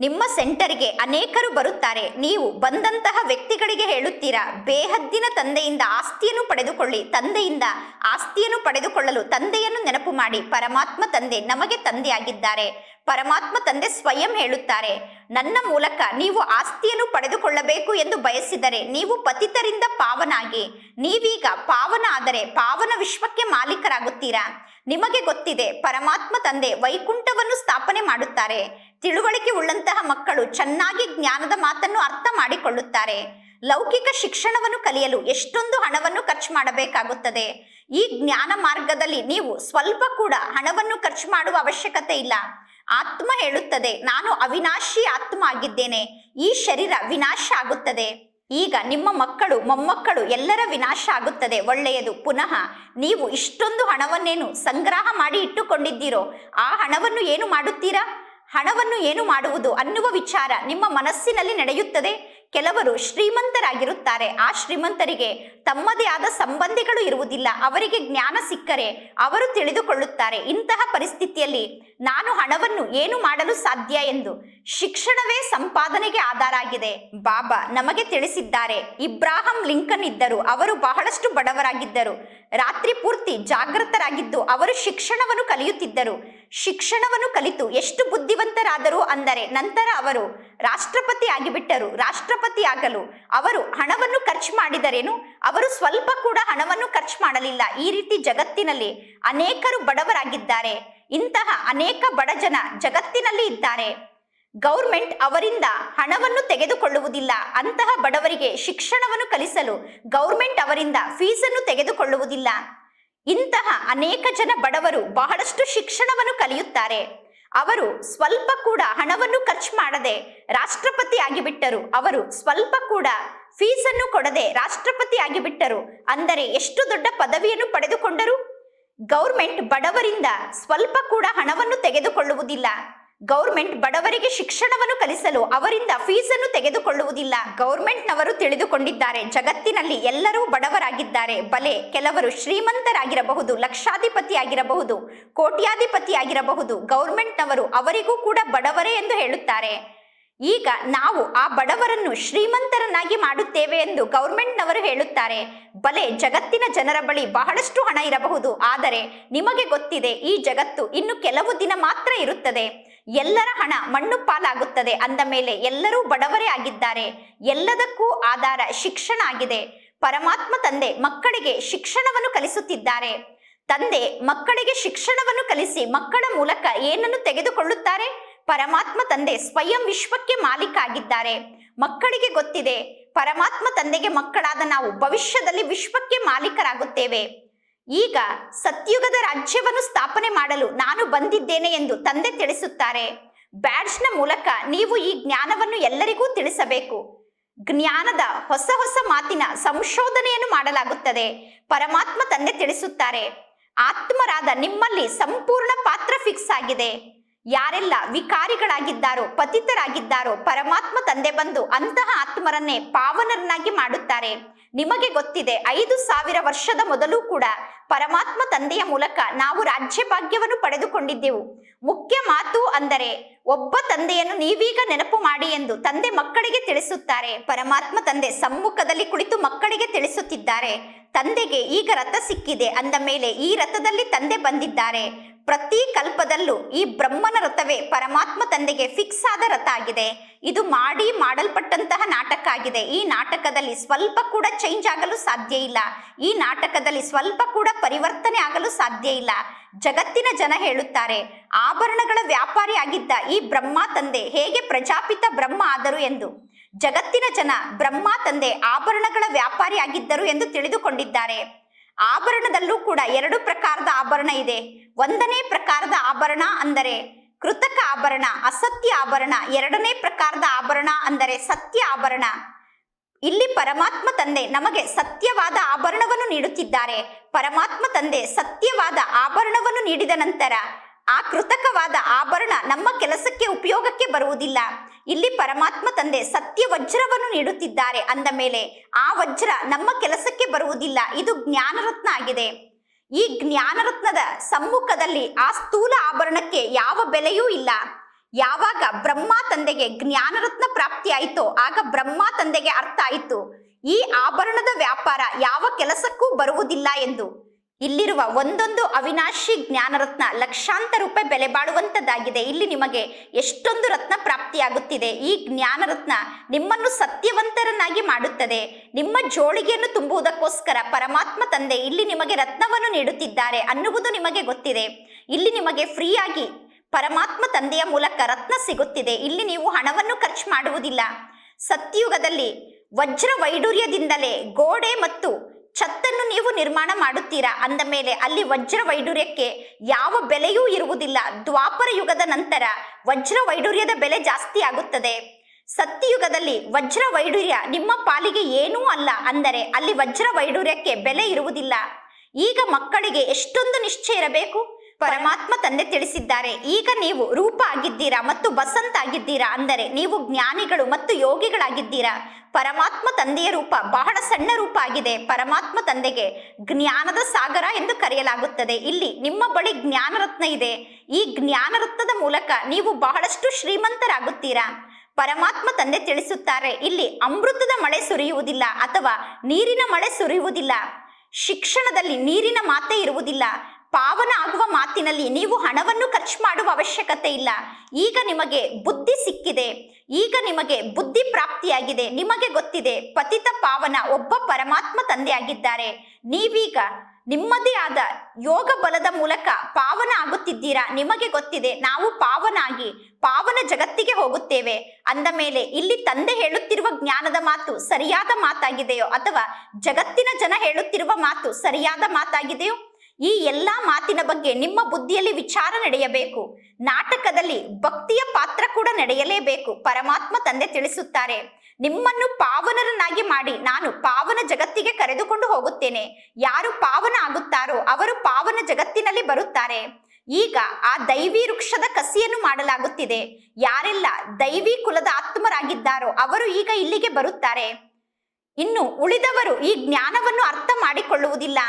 ನಿಮ್ಮ ಸೆಂಟರ್ಗೆ ಅನೇಕರು ಬರುತ್ತಾರೆ. ನೀವು ಬಂದಂತಹ ವ್ಯಕ್ತಿಗಳಿಗೆ ಹೇಳುತ್ತೀರಾ, ಬೇಹದ್ದಿನ ತಂದೆಯಿಂದ ಆಸ್ತಿಯನ್ನು ಪಡೆದುಕೊಳ್ಳಿ, ತಂದೆಯಿಂದ ಆಸ್ತಿಯನ್ನು ಪಡೆದುಕೊಳ್ಳಲು ತಂದೆಯನ್ನು ನೆನಪು ಮಾಡಿ. ಪರಮಾತ್ಮ ತಂದೆ ನಮಗೆ ತಂದೆಯಾಗಿದ್ದಾರೆ. ಪರಮಾತ್ಮ ತಂದೆ ಸ್ವಯಂ ಹೇಳುತ್ತಾರೆ, ನನ್ನ ಮೂಲಕ ನೀವು ಆಸ್ತಿಯನ್ನು ಪಡೆದುಕೊಳ್ಳಬೇಕು ಎಂದು ಬಯಸಿದರೆ ನೀವು ಪತಿತರಿಂದ ಪಾವನಾಗಿ, ನೀವೀಗ ಪಾವನ ಆದರೆ ಪಾವನ ವಿಶ್ವಕ್ಕೆ ಮಾಲೀಕರಾಗುತ್ತೀರಾ? ನಿಮಗೆ ಗೊತ್ತಿದೆ, ಪರಮಾತ್ಮ ತಂದೆ ವೈಕುಂಠವನ್ನು ಸ್ಥಾಪನೆ ಮಾಡುತ್ತಾರೆ. ತಿಳುವಳಿಕೆ ಉಳ್ಳಂತಹ ಮಕ್ಕಳು ಚೆನ್ನಾಗಿ ಜ್ಞಾನದ ಮಾತನ್ನು ಅರ್ಥ ಮಾಡಿಕೊಳ್ಳುತ್ತಾರೆ. ಲೌಕಿಕ ಶಿಕ್ಷಣವನ್ನು ಕಲಿಯಲು ಎಷ್ಟೊಂದು ಹಣವನ್ನು ಖರ್ಚು ಮಾಡಬೇಕಾಗುತ್ತದೆ. ಈ ಜ್ಞಾನ ಮಾರ್ಗದಲ್ಲಿ ನೀವು ಸ್ವಲ್ಪ ಕೂಡ ಹಣವನ್ನು ಖರ್ಚು ಮಾಡುವ ಅವಶ್ಯಕತೆ ಇಲ್ಲ. ಆತ್ಮ ಹೇಳುತ್ತದೆ, ನಾನು ಅವಿನಾಶಿ ಆತ್ಮ ಆಗಿದ್ದೇನೆ ಈ ಶರೀರ ವಿನಾಶ ಆಗುತ್ತದೆ. ಈಗ ನಿಮ್ಮ ಮಕ್ಕಳು, ಮೊಮ್ಮಕ್ಕಳು ಎಲ್ಲರ ವಿನಾಶ ಆಗುತ್ತದೆ. ಒಳ್ಳೆಯದು. ಪುನಃ ನೀವು ಇಷ್ಟೊಂದು ಹಣವನ್ನೇನು ಸಂಗ್ರಹ ಮಾಡಿ ಇಟ್ಟುಕೊಂಡಿದ್ದೀರೋ, ಆ ಹಣವನ್ನು ಏನು ಮಾಡುತ್ತೀರಾ? ಹಣವನ್ನು ಏನು ಮಾಡುವುದು ಅನ್ನುವ ವಿಚಾರ ನಿಮ್ಮ ಮನಸ್ಸಿನಲ್ಲಿ ನಡೆಯುತ್ತದೆ. ಕೆಲವರು ಶ್ರೀಮಂತರಾಗಿರುತ್ತಾರೆ. ಆ ಶ್ರೀಮಂತರಿಗೆ ತಮ್ಮದೇ ಆದ ಸಂಬಂಧಿಗಳು ಇರುವುದಿಲ್ಲ. ಅವರಿಗೆ ಜ್ಞಾನ ಸಿಕ್ಕರೆ ಅವರು ತಿಳಿದುಕೊಳ್ಳುತ್ತಾರೆ. ಇಂತಹ ಪರಿಸ್ಥಿತಿಯಲ್ಲಿ ನಾನು ಹಣವನ್ನು ಏನು ಮಾಡಲು ಸಾಧ್ಯ ಎಂದು ಶಿಕ್ಷಣವೇ ಸಂಪಾದನೆಗೆ ಆಧಾರ ಆಗಿದೆ. ಬಾಬಾ ನಮಗೆ ತಿಳಿಸಿದ್ದಾರೆ. ಇಬ್ರಾಹಂ ಲಿಂಕನ್ ಇದ್ದರು. ಅವರು ಬಹಳಷ್ಟು ಬಡವರಾಗಿದ್ದರು. ರಾತ್ರಿ ಪೂರ್ತಿ ಜಾಗೃತರಾಗಿದ್ದು ಅವರು ಶಿಕ್ಷಣವನ್ನು ಕಲಿಯುತ್ತಿದ್ದರು. ಶಿಕ್ಷಣವನ್ನು ಕಲಿತು ಎಷ್ಟು ಬುದ್ಧಿವಂತರಾದರು ಅಂದರೆ ನಂತರ ಅವರು ರಾಷ್ಟ್ರಪತಿ ಆಗಿಬಿಟ್ಟರು, ರಾಷ್ಟ್ರಪತಿ ಆಗಲು ಅವರು ಹಣವನ್ನು ಖರ್ಚು ಮಾಡಿದರೇನು? ಅವರು ಸ್ವಲ್ಪ ಕೂಡ ಹಣವನ್ನು ಖರ್ಚು ಮಾಡಲಿಲ್ಲ. ಈ ರೀತಿ ಜಗತ್ತಿನಲ್ಲಿ ಅನೇಕರು ಬಡವರಾಗಿದ್ದಾರೆ. ಇಂತಹ ಅನೇಕ ಬಡ ಜನ ಜಗತ್ತಿನಲ್ಲಿ ಇದ್ದಾರೆ. ಗೌರ್ಮೆಂಟ್ ಅವರಿಂದ ಹಣವನ್ನು ತೆಗೆದುಕೊಳ್ಳುವುದಿಲ್ಲ. ಅಂತಹ ಬಡವರಿಗೆ ಶಿಕ್ಷಣವನ್ನು ಕಲಿಸಲು ಗೌರ್ಮೆಂಟ್ ಅವರಿಂದ ಫೀಸನ್ನು ತೆಗೆದುಕೊಳ್ಳುವುದಿಲ್ಲ. ಇಂತಹ ಅನೇಕ ಜನ ಬಡವರು ಬಹಳಷ್ಟು ಶಿಕ್ಷಣವನ್ನು ಕಲಿಯುತ್ತಾರೆ. ಅವರು ಸ್ವಲ್ಪ ಕೂಡ ಹಣವನ್ನು ಖರ್ಚು ಮಾಡದೆ ರಾಷ್ಟ್ರಪತಿ ಆಗಿಬಿಟ್ಟರು. ಅವರು ಸ್ವಲ್ಪ ಕೂಡ ಫೀಸನ್ನು ಕೊಡದೆ ರಾಷ್ಟ್ರಪತಿ ಆಗಿಬಿಟ್ಟರು. ಅಂದರೆ ಎಷ್ಟು ದೊಡ್ಡ ಪದವಿಯನ್ನು ಪಡೆದುಕೊಂಡರು? ಗೌರ್ಮೆಂಟ್ ಬಡವರಿಂದ ಸ್ವಲ್ಪ ಕೂಡ ಹಣವನ್ನು ತೆಗೆದುಕೊಳ್ಳುವುದಿಲ್ಲ. ಗೌರ್ಮೆಂಟ್ ಬಡವರಿಗೆ ಶಿಕ್ಷಣವನ್ನು ಕಲಿಸಲು ಅವರಿಂದ ಫೀಸನ್ನು ತೆಗೆದುಕೊಳ್ಳುವುದಿಲ್ಲ. ಗೌರ್ಮೆಂಟ್ನವರು ತಿಳಿದುಕೊಂಡಿದ್ದಾರೆ, ಜಗತ್ತಿನಲ್ಲಿ ಎಲ್ಲರೂ ಬಡವರಾಗಿದ್ದಾರೆ. ಬಲೆ ಕೆಲವರು ಶ್ರೀಮಂತರಾಗಿರಬಹುದು ಲಕ್ಷಾಧಿಪತಿ ಆಗಿರಬಹುದು ಕೋಟ್ಯಾಧಿಪತಿ ಆಗಿರಬಹುದು ಗೌರ್ಮೆಂಟ್ನವರು ಅವರಿಗೂ ಕೂಡ ಬಡವರೇ ಎಂದು ಹೇಳುತ್ತಾರೆ. ಈಗ ನಾವು ಆ ಬಡವರನ್ನು ಶ್ರೀಮಂತರನ್ನಾಗಿ ಮಾಡುತ್ತೇವೆ ಎಂದು ಗೌರ್ಮೆಂಟ್ನವರು ಹೇಳುತ್ತಾರೆ. ಬಲೆ ಜಗತ್ತಿನ ಜನರ ಬಳಿ ಬಹಳಷ್ಟು ಹಣ ಇರಬಹುದು, ಆದರೆ ನಿಮಗೆ ಗೊತ್ತಿದೆ, ಈ ಜಗತ್ತು ಇನ್ನು ಕೆಲವು ದಿನ ಮಾತ್ರ ಇರುತ್ತದೆ. ಎಲ್ಲರ ಹಣ ಮಣ್ಣು ಪಾಲಾಗುತ್ತದೆ. ಅಂದ ಮೇಲೆ ಎಲ್ಲರೂ ಬಡವರೇ ಆಗಿದ್ದಾರೆ. ಎಲ್ಲದಕ್ಕೂ ಆಧಾರ ಶಿಕ್ಷಣ ಆಗಿದೆ. ಪರಮಾತ್ಮ ತಂದೆ ಮಕ್ಕಳಿಗೆ ಶಿಕ್ಷಣವನ್ನು ಕಲಿಸುತ್ತಿದ್ದಾರೆ. ತಂದೆ ಮಕ್ಕಳಿಗೆ ಶಿಕ್ಷಣವನ್ನು ಕಲಿಸಿ ಮಕ್ಕಳ ಮೂಲಕ ಏನನ್ನು ತೆಗೆದುಕೊಳ್ಳುತ್ತಾರೆ? ಪರಮಾತ್ಮ ತಂದೆ ಸ್ವಯಂ ವಿಶ್ವಕ್ಕೆ ಮಾಲೀಕ ಆಗಿದ್ದಾರೆ. ಮಕ್ಕಳಿಗೆ ಗೊತ್ತಿದೆ. ಪರಮಾತ್ಮ ತಂದೆಗೆ ಮಕ್ಕಳಾದ ನಾವು ಭವಿಷ್ಯದಲ್ಲಿ ವಿಶ್ವಕ್ಕೆ ಮಾಲೀಕರಾಗುತ್ತೇವೆ. ಈಗ ಸತ್ಯುಗದ ರಾಜ್ಯವನ್ನು ಸ್ಥಾಪನೆ ಮಾಡಲು ನಾನು ಬಂದಿದ್ದೇನೆ ಎಂದು ತಂದೆ ತಿಳಿಸುತ್ತಾರೆ. ಬ್ಯಾಡ್ಜ್ನ ಮೂಲಕ ನೀವು ಈ ಜ್ಞಾನವನ್ನು ಎಲ್ಲರಿಗೂ ತಿಳಿಸಬೇಕು. ಜ್ಞಾನದ ಹೊಸ ಹೊಸ ಮಾತಿನ ಸಂಶೋಧನೆಯನ್ನು ಮಾಡಲಾಗುತ್ತದೆ, ಪರಮಾತ್ಮ ತಂದೆ ತಿಳಿಸುತ್ತಾರೆ. ಆತ್ಮರಾದ ನಿಮ್ಮಲ್ಲಿ ಸಂಪೂರ್ಣ ಪಾತ್ರ ಫಿಕ್ಸ್ ಆಗಿದೆ. ಯಾರೆಲ್ಲ ವಿಕಾರಿಗಳಾಗಿದ್ದಾರೋ, ಪತಿತರಾಗಿದ್ದಾರೋ, ಪರಮಾತ್ಮ ತಂದೆ ಬಂದು ಅಂತಹ ಆತ್ಮರನ್ನೇ ಪಾವನರನ್ನಾಗಿ ಮಾಡುತ್ತಾರೆ. ನಿಮಗೆ ಗೊತ್ತಿದೆ, ಐದು ಸಾವಿರ ವರ್ಷದ ಮೊದಲು ಕೂಡ ಪರಮಾತ್ಮ ತಂದೆಯ ಮೂಲಕ ನಾವು ರಾಜ್ಯ ಭಾಗ್ಯವನ್ನು ಪಡೆದುಕೊಂಡಿದ್ದೆವು. ಮುಖ್ಯ ಮಾತು ಅಂದರೆ, ಒಬ್ಬ ತಂದೆಯನ್ನು ನೀವೀಗ ನೆನಪು ಮಾಡಿ ಎಂದು ತಂದೆ ಮಕ್ಕಳಿಗೆ ತಿಳಿಸುತ್ತಾರೆ. ಪರಮಾತ್ಮ ತಂದೆ ಸಮ್ಮುಖದಲ್ಲಿ ಕುಳಿತು ಮಕ್ಕಳಿಗೆ ತಿಳಿಸುತ್ತಿದ್ದಾರೆ. ತಂದೆಗೆ ಈಗ ರಥ ಸಿಕ್ಕಿದೆ, ಅಂದ ಮೇಲೆ ಈ ರಥದಲ್ಲಿ ತಂದೆ ಬಂದಿದ್ದಾರೆ. ಪ್ರತಿ ಕಲ್ಪದಲ್ಲೂ ಈ ಬ್ರಹ್ಮನ ರಥವೇ ಪರಮಾತ್ಮ ತಂದೆಗೆ ಫಿಕ್ಸ್ ಆದ ರಥ ಆಗಿದೆ. ಇದು ಮಾಡಿ ಮಾಡಲ್ಪಟ್ಟಂತಹ ನಾಟಕ ಆಗಿದೆ ಈ ನಾಟಕದಲ್ಲಿ ಸ್ವಲ್ಪ ಕೂಡ ಚೇಂಜ್ ಆಗಲು ಸಾಧ್ಯ ಇಲ್ಲ. ಈ ನಾಟಕದಲ್ಲಿ ಸ್ವಲ್ಪ ಕೂಡ ಪರಿವರ್ತನೆ ಆಗಲು ಸಾಧ್ಯ ಇಲ್ಲ. ಜಗತ್ತಿನ ಜನ ಹೇಳುತ್ತಾರೆ, ಆಭರಣಗಳ ವ್ಯಾಪಾರಿ ಆಗಿದ್ದ ಈ ಬ್ರಹ್ಮ ತಂದೆ ಹೇಗೆ ಪ್ರಜಾಪಿತ ಬ್ರಹ್ಮ ಆದರು ಎಂದು? ಜಗತ್ತಿನ ಜನ ಬ್ರಹ್ಮ ತಂದೆ ಆಭರಣಗಳ ವ್ಯಾಪಾರಿ ಆಗಿದ್ದರು ಎಂದು ತಿಳಿದುಕೊಂಡಿದ್ದಾರೆ. ಆಭರಣದಲ್ಲೂ ಕೂಡ ಎರಡು ಪ್ರಕಾರದ ಆಭರಣ ಇದೆ. ಒಂದನೇ ಪ್ರಕಾರದ ಆಭರಣ ಅಂದರೆ ಕೃತಕ ಆಭರಣ, ಅಸತ್ಯ ಆಭರಣ. ಎರಡನೇ ಪ್ರಕಾರದ ಆಭರಣ ಅಂದರೆ ಸತ್ಯ ಆಭರಣ. ಇಲ್ಲಿ ಪರಮಾತ್ಮ ತಂದೆ ನಮಗೆ ಸತ್ಯವಾದ ಆಭರಣವನ್ನು ನೀಡುತ್ತಿದ್ದಾರೆ. ಪರಮಾತ್ಮ ತಂದೆ ಸತ್ಯವಾದ ಆಭರಣವನ್ನು ನೀಡಿದ ನಂತರ ಆ ಕೃತಕವಾದ ಆಭರಣ ನಮ್ಮ ಕೆಲಸಕ್ಕೆ ಉಪಯೋಗಕ್ಕೆ ಬರುವುದಿಲ್ಲ. ಇಲ್ಲಿ ಪರಮಾತ್ಮ ತಂದೆ ಸತ್ಯ ವಜ್ರವನ್ನು ನೀಡುತ್ತಿದ್ದಾರೆ ಅಂದ ಮೇಲೆ ಆ ವಜ್ರ ನಮ್ಮ ಕೆಲಸಕ್ಕೆ ಬರುವುದಿಲ್ಲ, ಇದು ಜ್ಞಾನರತ್ನ ಆಗಿದೆ. ಈ ಜ್ಞಾನರತ್ನದ ಸಮ್ಮುಖದಲ್ಲಿ ಆ ಸ್ಥೂಲ ಆಭರಣಕ್ಕೆ ಯಾವ ಬೆಲೆಯೂ ಇಲ್ಲ. ಯಾವಾಗ ಬ್ರಹ್ಮ ತಂದೆಗೆ ಜ್ಞಾನರತ್ನ ಪ್ರಾಪ್ತಿ ಆಯಿತೋ ಆಗ ಬ್ರಹ್ಮ ತಂದೆಗೆ ಅರ್ಥ ಆಯಿತು. ಈ ಆಭರಣದ ವ್ಯಾಪಾರ ಯಾವ ಕೆಲಸಕ್ಕೂ ಬರುವುದಿಲ್ಲ ಎಂದು. ಇಲ್ಲಿರುವ ಒಂದೊಂದು ಅವಿನಾಶಿ ಜ್ಞಾನರತ್ನ ಲಕ್ಷಾಂತರ ರೂಪಾಯಿ ಬೆಲೆ ಬಾಳುವಂಥದ್ದಾಗಿದೆ ಇಲ್ಲಿ ನಿಮಗೆ ಎಷ್ಟೊಂದು ರತ್ನ ಪ್ರಾಪ್ತಿಯಾಗುತ್ತಿದೆ. ಈ ಜ್ಞಾನರತ್ನ ನಿಮ್ಮನ್ನು ಸತ್ಯವಂತರನ್ನಾಗಿ ಮಾಡುತ್ತದೆ. ನಿಮ್ಮ ಜೋಳಿಗೆಯನ್ನು ತುಂಬುವುದಕ್ಕೋಸ್ಕರ ಪರಮಾತ್ಮ ತಂದೆ ಇಲ್ಲಿ ನಿಮಗೆ ರತ್ನವನ್ನು ನೀಡುತ್ತಿದ್ದಾರೆ ಅನ್ನುವುದು ನಿಮಗೆ ಗೊತ್ತಿದೆ. ಇಲ್ಲಿ ನಿಮಗೆ ಫ್ರೀಯಾಗಿ ಪರಮಾತ್ಮ ತಂದೆಯ ಮೂಲಕ ರತ್ನ ಸಿಗುತ್ತಿದೆ. ಇಲ್ಲಿ ನೀವು ಹಣವನ್ನು ಖರ್ಚು ಮಾಡುವುದಿಲ್ಲ. ಸತ್ಯಯುಗದಲ್ಲಿ ವಜ್ರ ವೈಡೂರ್ಯದಿಂದಲೇ ಗೋಡೆ ಮತ್ತು ಛತ್ತನ್ನು ನೀವು ನಿರ್ಮಾಣ ಮಾಡುತ್ತೀರಾ? ಅಂದ ಮೇಲೆ ಅಲ್ಲಿ ವಜ್ರ ವೈಡೂರ್ಯಕ್ಕೆ ಯಾವ ಬೆಲೆಯೂ ಇರುವುದಿಲ್ಲ. ದ್ವಾಪರ ಯುಗದ ನಂತರ ವಜ್ರ ವೈಡೂರ್ಯದ ಬೆಲೆ ಜಾಸ್ತಿ ಆಗುತ್ತದೆ. ಸತ್ಯಯುಗದಲ್ಲಿ ವಜ್ರ ವೈಡೂರ್ಯ ನಿಮ್ಮ ಪಾಲಿಗೆ ಏನೂ ಅಲ್ಲ ಅಂದರೆ ಅಲ್ಲಿ ವಜ್ರ ವೈಡೂರ್ಯಕ್ಕೆ ಬೆಲೆ ಇರುವುದಿಲ್ಲ. ಈಗ ಮಕ್ಕಳಿಗೆ ಎಷ್ಟೊಂದು ನಿಶ್ಚಯ ಇರಬೇಕು? ಪರಮಾತ್ಮ ತಂದೆ ತಿಳಿಸಿದ್ದಾರೆ. ಈಗ ನೀವು ರೂಪ ಆಗಿದ್ದೀರಾ ಮತ್ತು ಬಸಂತ ಆಗಿದ್ದೀರಾ? ಅಂದರೆ ನೀವು ಜ್ಞಾನಿಗಳು ಮತ್ತು ಯೋಗಿಗಳಾಗಿದ್ದೀರಾ? ಪರಮಾತ್ಮ ತಂದೆಯ ರೂಪ ಬಹಳ ಸಣ್ಣ ರೂಪ ಆಗಿದೆ. ಪರಮಾತ್ಮ ತಂದೆಗೆ ಜ್ಞಾನದ ಸಾಗರ ಎಂದು ಕರೆಯಲಾಗುತ್ತದೆ. ಇಲ್ಲಿ ನಿಮ್ಮ ಬಳಿ ಜ್ಞಾನರತ್ನ ಇದೆ. ಈ ಜ್ಞಾನರತ್ನದ ಮೂಲಕ ನೀವು ಬಹಳಷ್ಟು ಶ್ರೀಮಂತರಾಗುತ್ತೀರಾ? ಪರಮಾತ್ಮ ತಂದೆ ತಿಳಿಸುತ್ತಾರೆ, ಇಲ್ಲಿ ಅಮೃತದ ಮಳೆ ಸುರಿಯುವುದಿಲ್ಲ ಅಥವಾ ನೀರಿನ ಮಳೆ ಸುರಿಯುವುದಿಲ್ಲ. ಶಿಕ್ಷಣದಲ್ಲಿ ನೀರಿನ ಮಾತೆ ಇರುವುದಿಲ್ಲ. ಪಾವನ ಆಗುವ ಮಾತಿನಲ್ಲಿ ನೀವು ಹಣವನ್ನು ಖರ್ಚು ಮಾಡುವ ಅವಶ್ಯಕತೆ ಇಲ್ಲ. ಈಗ ನಿಮಗೆ ಬುದ್ಧಿ ಸಿಕ್ಕಿದೆ. ಈಗ ನಿಮಗೆ ಬುದ್ಧಿ ಪ್ರಾಪ್ತಿಯಾಗಿದೆ. ನಿಮಗೆ ಗೊತ್ತಿದೆ, ಪತಿತ ಪಾವನ ಒಬ್ಬ ಪರಮಾತ್ಮ ತಂದೆಯಾಗಿದ್ದಾರೆ. ನೀವೀಗ ನಿಮ್ಮದೇ ಆದ ಯೋಗ ಬಲದ ಮೂಲಕ ಪಾವನ ಆಗುತ್ತಿದ್ದೀರಾ? ನಿಮಗೆ ಗೊತ್ತಿದೆ, ನಾವು ಪಾವನಾಗಿ, ಪಾವನ ಜಗತ್ತಿಗೆ ಹೋಗುತ್ತೇವೆ. ಅಂದ ಮೇಲೆ ಇಲ್ಲಿ ತಂದೆ ಹೇಳುತ್ತಿರುವ ಜ್ಞಾನದ ಮಾತು ಸರಿಯಾದ ಮಾತಾಗಿದೆಯೋ ಅಥವಾ ಜಗತ್ತಿನ ಜನ ಹೇಳುತ್ತಿರುವ ಮಾತು ಸರಿಯಾದ ಮಾತಾಗಿದೆಯೋ? ಈ ಎಲ್ಲ ಮಾತಿನ ಬಗ್ಗೆ ನಿಮ್ಮ ಬುದ್ಧಿಯಲ್ಲಿ ವಿಚಾರ ನಡೆಯಬೇಕು. ನಾಟಕದಲ್ಲಿ ಭಕ್ತಿಯ ಪಾತ್ರ ಕೂಡ ನಡೆಯಲೇಬೇಕು, ಪರಮಾತ್ಮ ತಂದೆ ತಿಳಿಸುತ್ತಾರೆ. ನಿಮ್ಮನ್ನು ಪಾವನರನ್ನಾಗಿ ಮಾಡಿ ನಾನು ಪಾವನ ಜಗತ್ತಿಗೆ ಕರೆದುಕೊಂಡು ಹೋಗುತ್ತೇನೆ. ಯಾರು ಪಾವನ ಆಗುತ್ತಾರೋ ಅವರು ಪಾವನ ಜಗತ್ತಿನಲ್ಲಿ ಬರುತ್ತಾರೆ. ಈಗ ಆ ದೈವಿ ವೃಕ್ಷದ ಕಸಿಯನ್ನು ಮಾಡಲಾಗುತ್ತಿದೆ. ಯಾರೆಲ್ಲ ದೈವಿ ಕುಲದ ಆತ್ಮರಾಗಿದ್ದಾರೋ ಅವರು ಈಗ ಇಲ್ಲಿಗೆ ಬರುತ್ತಾರೆ. ಇನ್ನು ಉಳಿದವರು ಈ ಜ್ಞಾನವನ್ನು ಅರ್ಥ ಮಾಡಿಕೊಳ್ಳುವುದಿಲ್ಲ.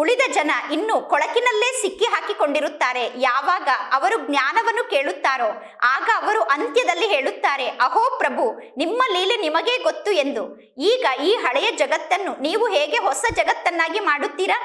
ಉಳಿದ ಜನ ಇನ್ನು ಕೊಳಕಿನಲ್ಲೇ ಸಿಕ್ಕಿ ಹಾಕಿಕೊಂಡಿರುತ್ತಾರೆ. ಯಾವಾಗ ಅವರು ಜ್ಞಾನವನ್ನು ಕೇಳುತ್ತಾರೋ, ಆಗ ಅವರು ಅಂತ್ಯದಲ್ಲಿ ಹೇಳುತ್ತಾರೆ, ಅಹೋ ಪ್ರಭು, ನಿಮ್ಮ ಲೀಲೆ ನಿಮಗೇ ಗೊತ್ತು ಎಂದು. ಈಗ ಈ ಹಳೆಯ ಜಗತ್ತನ್ನು ನೀವು ಹೇಗೆ ಹೊಸ ಜಗತ್ತನ್ನಾಗಿ ಮಾಡುತ್ತೀರಾ?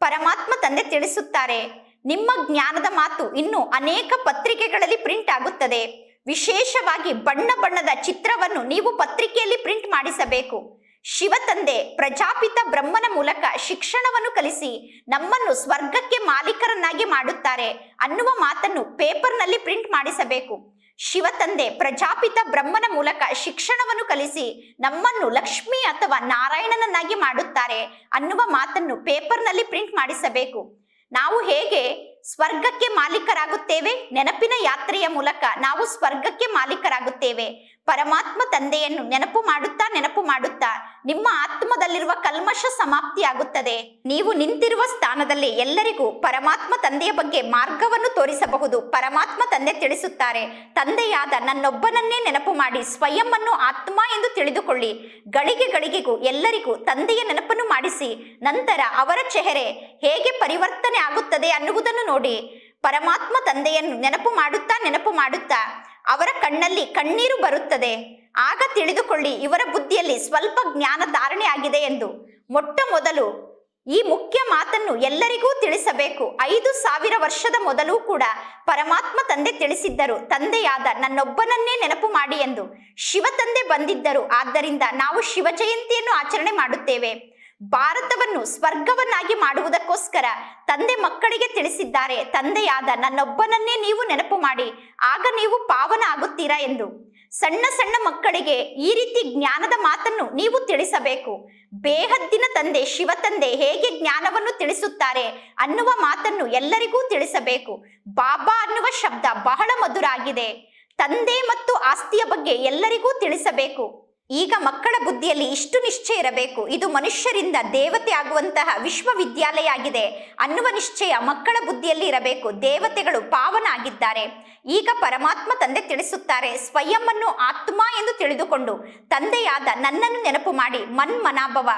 ಪರಮಾತ್ಮ ತಂದೆ ತಿಳಿಸುತ್ತಾರೆ, ನಿಮ್ಮ ಜ್ಞಾನದ ಮಾತು ಇನ್ನು ಅನೇಕ ಪತ್ರಿಕೆಗಳಲ್ಲಿ ಪ್ರಿಂಟ್ ಆಗುತ್ತದೆ. ವಿಶೇಷವಾಗಿ ಬಣ್ಣ ಬಣ್ಣದ ಚಿತ್ರವನ್ನು ನೀವು ಪತ್ರಿಕೆಯಲ್ಲಿ ಪ್ರಿಂಟ್ ಮಾಡಿಸಬೇಕು. ಶಿವ ತಂದೆ ಪ್ರಜಾಪಿತ ಬ್ರಹ್ಮನ ಮೂಲಕ ಶಿಕ್ಷಣವನ್ನು ಕಲಿಸಿ ನಮ್ಮನ್ನು ಸ್ವರ್ಗಕ್ಕೆ ಮಾಲೀಕರನ್ನಾಗಿ ಮಾಡುತ್ತಾರೆ ಅನ್ನುವ ಮಾತನ್ನು ಪೇಪರ್ನಲ್ಲಿ ಪ್ರಿಂಟ್ ಮಾಡಿಸಬೇಕು. ಶಿವ ತಂದೆ ಪ್ರಜಾಪಿತ ಬ್ರಹ್ಮನ ಮೂಲಕ ಶಿಕ್ಷಣವನ್ನು ಕಲಿಸಿ ನಮ್ಮನ್ನು ಲಕ್ಷ್ಮಿ ಅಥವಾ ನಾರಾಯಣನನ್ನಾಗಿ ಮಾಡುತ್ತಾರೆ ಅನ್ನುವ ಮಾತನ್ನು ಪೇಪರ್ನಲ್ಲಿ ಪ್ರಿಂಟ್ ಮಾಡಿಸಬೇಕು. ನಾವು ಹೇಗೆ ಸ್ವರ್ಗಕ್ಕೆ ಮಾಲೀಕರಾಗುತ್ತೇವೆ? ನೆನಪಿನ ಯಾತ್ರೆಯ ಮೂಲಕ ನಾವು ಸ್ವರ್ಗಕ್ಕೆ ಮಾಲೀಕರಾಗುತ್ತೇವೆ. ಪರಮಾತ್ಮ ತಂದೆಯನ್ನು ನೆನಪು ಮಾಡುತ್ತಾ ನೆನಪು ಮಾಡುತ್ತಾ ನಿಮ್ಮ ಆತ್ಮದಲ್ಲಿರುವ ಕಲ್ಮಶ ಸಮಾಪ್ತಿಯಾಗುತ್ತದೆ. ನೀವು ನಿಂತಿರುವ ಸ್ಥಾನದಲ್ಲಿ ಎಲ್ಲರಿಗೂ ಪರಮಾತ್ಮ ತಂದೆಯ ಬಗ್ಗೆ ಮಾರ್ಗವನ್ನು ತೋರಿಸಬಹುದು. ಪರಮಾತ್ಮ ತಂದೆ ತಿಳಿಸುತ್ತಾರೆ, ತಂದೆಯಾದ ನನ್ನೊಬ್ಬನನ್ನೇ ನೆನಪು ಮಾಡಿ ಸ್ವಯಂ ಅನ್ನು ಆತ್ಮ ಎಂದು ತಿಳಿದುಕೊಳ್ಳಿ. ಗಳಿಗೆ ಗಳಿಗೆಗೂ ಎಲ್ಲರಿಗೂ ತಂದೆಯ ನೆನಪನ್ನು ಮಾಡಿಸಿ. ನಂತರ ಅವರ ಚೆಹರೆ ಹೇಗೆ ಪರಿವರ್ತನೆ ಆಗುತ್ತದೆ ಅನ್ನುವುದನ್ನು ನೋಡಿ. ಪರಮಾತ್ಮ ತಂದೆಯನ್ನು ನೆನಪು ಮಾಡುತ್ತಾ ನೆನಪು ಮಾಡುತ್ತಾ ಅವರ ಕಣ್ಣಲ್ಲಿ ಕಣ್ಣೀರು ಬರುತ್ತದೆ. ಆಗ ತಿಳಿದುಕೊಳ್ಳಿ, ಇವರ ಬುದ್ಧಿಯಲ್ಲಿ ಸ್ವಲ್ಪ ಜ್ಞಾನ ಧಾರಣೆ ಆಗಿದೆ ಎಂದು. ಮೊಟ್ಟ ಮೊದಲು ಈ ಮುಖ್ಯ ಮಾತನ್ನು ಎಲ್ಲರಿಗೂ ತಿಳಿಸಬೇಕು. ಐದು ಸಾವಿರ ವರ್ಷದ ಮೊದಲು ಕೂಡ ಪರಮಾತ್ಮ ತಂದೆ ತಿಳಿಸಿದ್ದರು, ತಂದೆಯಾದ ನನ್ನೊಬ್ಬನನ್ನೇ ನೆನಪು ಮಾಡಿ ಎಂದು. ಶಿವ ತಂದೆ ಬಂದಿದ್ದರು, ಆದ್ದರಿಂದ ನಾವು ಶಿವ ಜಯಂತಿಯನ್ನು ಆಚರಣೆ ಮಾಡುತ್ತೇವೆ. ಭಾರತವನ್ನು ಸ್ವರ್ಗವನ್ನಾಗಿ ಮಾಡುವುದಕ್ಕೋಸ್ಕರ ತಂದೆ ಮಕ್ಕಳಿಗೆ ತಿಳಿಸಿದ್ದಾರೆ, ತಂದೆಯಾದ ನನ್ನೊಬ್ಬನನ್ನೇ ನೀವು ನೆನಪು ಮಾಡಿ, ಆಗ ನೀವು ಪಾವನ ಆಗುತ್ತೀರಾ ಎಂದು. ಸಣ್ಣ ಸಣ್ಣ ಮಕ್ಕಳಿಗೆ ಈ ರೀತಿ ಜ್ಞಾನದ ಮಾತನ್ನು ನೀವು ತಿಳಿಸಬೇಕು. ಬೇಹದ್ದಿನ ತಂದೆ ಶಿವ ತಂದೆ ಹೇಗೆ ಜ್ಞಾನವನ್ನು ತಿಳಿಸುತ್ತಾರೆ ಅನ್ನುವ ಮಾತನ್ನು ಎಲ್ಲರಿಗೂ ತಿಳಿಸಬೇಕು. ಬಾಬಾ ಅನ್ನುವ ಶಬ್ದ ಬಹಳ ಮಧುರಾಗಿದೆ. ತಂದೆ ಮತ್ತು ಆಸ್ತಿಯ ಬಗ್ಗೆ ಎಲ್ಲರಿಗೂ ತಿಳಿಸಬೇಕು. ಈಗ ಮಕ್ಕಳ ಬುದ್ಧಿಯಲ್ಲಿ ಇಷ್ಟು ನಿಶ್ಚಯ ಇರಬೇಕು. ಇದು ಮನುಷ್ಯರಿಂದ ದೇವತೆ ಆಗುವಂತಹ ವಿಶ್ವವಿದ್ಯಾಲಯ ಆಗಿದೆ. ಅನ್ನುವ ನಿಶ್ಚಯ ಮಕ್ಕಳ ಬುದ್ಧಿಯಲ್ಲಿ ಇರಬೇಕು. ದೇವತೆಗಳು ಪಾವನ ಆಗಿದ್ದಾರೆ. ಈಗ ಪರಮಾತ್ಮ ತಂದೆ ತಿಳಿಸುತ್ತಾರೆ, ಸ್ವಯಂ ಆತ್ಮ ಎಂದು ತಿಳಿದುಕೊಂಡು ತಂದೆಯಾದ ನನ್ನನ್ನು ನೆನಪು ಮಾಡಿ ಮನ್ಮನಾಭವ.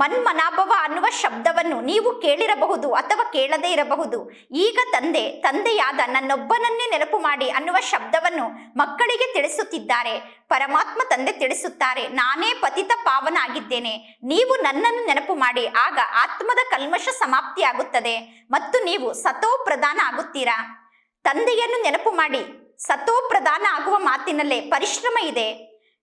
ಮನ್ಮನಾಭವ ಅನ್ನುವ ಶಬ್ದವನ್ನು ನೀವು ಕೇಳಿರಬಹುದು ಅಥವಾ ಕೇಳದೇ ಇರಬಹುದು. ಈಗ ತಂದೆ, ತಂದೆಯಾದ ನನ್ನೊಬ್ಬನನ್ನೇ ನೆನಪು ಮಾಡಿ ಅನ್ನುವ ಶಬ್ದವನ್ನು ಮಕ್ಕಳಿಗೆ ತಿಳಿಸುತ್ತಿದ್ದಾರೆ. ಪರಮಾತ್ಮ ತಂದೆ ತಿಳಿಸುತ್ತಾರೆ, ನಾನೇ ಪತಿತ ಪಾವನ ಆಗಿದ್ದೇನೆ ನೀವು ನನ್ನನ್ನು ನೆನಪು ಮಾಡಿ, ಆಗ ಆತ್ಮದ ಕಲ್ಮಶ ಸಮಾಪ್ತಿಯಾಗುತ್ತದೆ ಮತ್ತು ನೀವು ಸತೋ ಪ್ರಧಾನ ಆಗುತ್ತೀರಾ? ತಂದೆಯನ್ನು ನೆನಪು ಮಾಡಿ, ಸತೋ ಪ್ರಧಾನ ಆಗುವ ಮಾತಿನಲ್ಲೇ ಪರಿಶ್ರಮ ಇದೆ.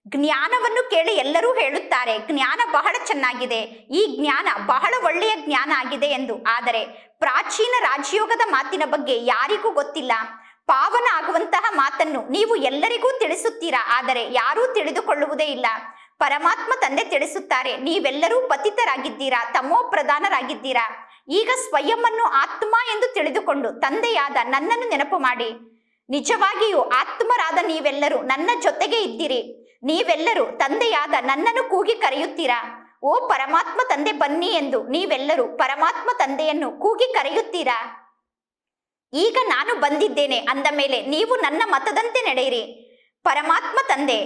ಜ್ಞಾನವನ್ನು ಕೇಳಿ ಎಲ್ಲರೂ ಹೇಳುತ್ತಾರೆ, ಜ್ಞಾನ ಬಹಳ ಚೆನ್ನಾಗಿದೆ, ಈ ಜ್ಞಾನ ಬಹಳ ಒಳ್ಳೆಯ ಜ್ಞಾನ ಆಗಿದೆ ಎಂದು. ಆದರೆ ಪ್ರಾಚೀನ ರಾಜಯೋಗದ ಮಾತಿನ ಬಗ್ಗೆ ಯಾರಿಗೂ ಗೊತ್ತಿಲ್ಲ. ಪಾವನ ಆಗುವಂತಹ ಮಾತನ್ನು ನೀವು ಎಲ್ಲರಿಗೂ ತಿಳಿಸುತ್ತೀರಾ? ಆದರೆ ಯಾರೂ ತಿಳಿದುಕೊಳ್ಳುವುದೇ ಇಲ್ಲ. ಪರಮಾತ್ಮ ತಂದೆ ತಿಳಿಸುತ್ತಾರೆ, ನೀವೆಲ್ಲರೂ ಪತಿತರಾಗಿದ್ದೀರಾ, ತಮೋ ಪ್ರಧಾನರಾಗಿದ್ದೀರಾ? ಈಗ ಸ್ವಯಂವನ್ನು ಆತ್ಮ ಎಂದು ತಿಳಿದುಕೊಂಡು ತಂದೆಯಾದ ನನ್ನನ್ನು ನೆನಪು ಮಾಡಿ. ನಿಜವಾಗಿಯೂ ಆತ್ಮರಾದ ನೀವೆಲ್ಲರೂ ನನ್ನ ಜೊತೆಗೆ ಇದ್ದೀರಿ. ನೀವೆಲ್ಲರೂ ತಂದೆಯಾದ ನನ್ನನ್ನು ಕೂಗಿ ಕರೆಯುತ್ತೀರಾ? ಓ ಪರಮಾತ್ಮ ತಂದೆ ಬನ್ನಿ ಎಂದು ನೀವೆಲ್ಲರೂ ಪರಮಾತ್ಮ ತಂದೆಯನ್ನು ಕೂಗಿ ಕರೆಯುತ್ತೀರಾ? ಈಗ ನಾನು ಬಂದಿದ್ದೇನೆ ಅಂದ ಮೇಲೆ ನೀವು ನನ್ನ ಮತದಂತೆ ನಡೆಯಿರಿ. ಪರಮಾತ್ಮ ತಂದೆ,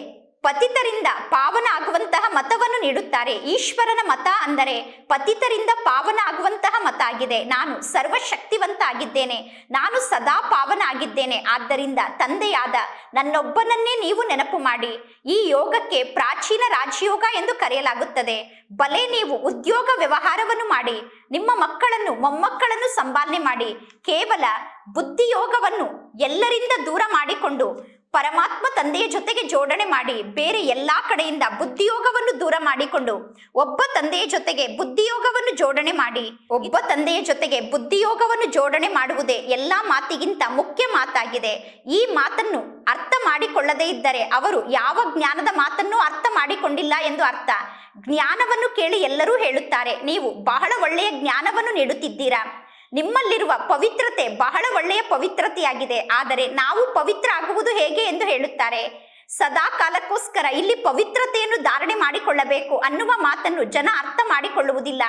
ಪತಿತರಿಂದ ಪಾವನ ಆಗುವಂತಹ ಮತವನ್ನು ನೀಡುತ್ತಾರೆ ಈಶ್ವರನ ಮತ ಅಂದರೆ ಪತಿತರಿಂದ ಪಾವನ ಆಗುವಂತಹ ಮತ ಆಗಿದೆ. ನಾನು ಸರ್ವಶಕ್ತಿವಂತ ಆಗಿದ್ದೇನೆ ನಾನು ಸದಾ ಪಾವನ ಆಗಿದ್ದೇನೆ ಆದ್ದರಿಂದ ತಂದೆಯಾದ ನನ್ನೊಬ್ಬನನ್ನೇ ನೀವು ನೆನಪು ಮಾಡಿ. ಈ ಯೋಗಕ್ಕೆ ಪ್ರಾಚೀನ ರಾಜಯೋಗ ಎಂದು ಕರೆಯಲಾಗುತ್ತದೆ. ಬಲೆ ನೀವು ಉದ್ಯೋಗ ವ್ಯವಹಾರವನ್ನು ಮಾಡಿ. ನಿಮ್ಮ ಮಕ್ಕಳನ್ನು, ಮೊಮ್ಮಕ್ಕಳನ್ನು ಸಂಪಾದನೆ ಮಾಡಿ. ಕೇವಲ ಬುದ್ಧಿಯೋಗವನ್ನು ಎಲ್ಲರಿಂದ ದೂರ ಮಾಡಿಕೊಂಡು ಪರಮಾತ್ಮ ತಂದೆಯ ಜೊತೆಗೆ ಜೋಡಣೆ ಮಾಡಿ ಬೇರೆ ಎಲ್ಲಾ ಕಡೆಯಿಂದ ಬುದ್ಧಿಯೋಗವನ್ನು ದೂರ ಮಾಡಿಕೊಂಡು ಒಬ್ಬ ತಂದೆಯ ಜೊತೆಗೆ ಬುದ್ಧಿಯೋಗವನ್ನು ಜೋಡಣೆ ಮಾಡಿ, ಒಬ್ಬ ತಂದೆಯ ಜೊತೆಗೆ ಬುದ್ಧಿಯೋಗವನ್ನು ಜೋಡಣೆ ಮಾಡುವುದೇ ಎಲ್ಲಾ ಮಾತಿಗಿಂತ ಮುಖ್ಯ ಮಾತಾಗಿದೆ. ಈ ಮಾತನ್ನು ಅರ್ಥ ಮಾಡಿಕೊಳ್ಳದೇ ಇದ್ದರೆ ಅವರು ಯಾವ ಜ್ಞಾನದ ಮಾತನ್ನು ಅರ್ಥ ಮಾಡಿಕೊಂಡಿಲ್ಲ ಎಂದು ಅರ್ಥ. ಜ್ಞಾನವನ್ನು ಕೇಳಿ ಎಲ್ಲರೂ ಹೇಳುತ್ತಾರೆ, ನೀವು ಬಹಳ ಒಳ್ಳೆಯ ಜ್ಞಾನವನ್ನು ನೀಡುತ್ತಿದ್ದೀರಾ? ನಿಮ್ಮಲ್ಲಿರುವ ಪವಿತ್ರತೆ ಬಹಳ ಒಳ್ಳೆಯ ಪವಿತ್ರತೆಯಾಗಿದೆ. ಆದರೆ ನಾವು ಪವಿತ್ರ ಆಗುವುದು ಹೇಗೆ ಎಂದು ಹೇಳುತ್ತಾರೆ. ಸದಾ ಕಾಲಕ್ಕೋಸ್ಕರ ಇಲ್ಲಿ ಪವಿತ್ರತೆಯನ್ನು ಧಾರಣೆ ಮಾಡಿಕೊಳ್ಳಬೇಕು ಅನ್ನುವ ಮಾತನ್ನು ಜನ ಅರ್ಥ ಮಾಡಿಕೊಳ್ಳುವುದಿಲ್ಲ.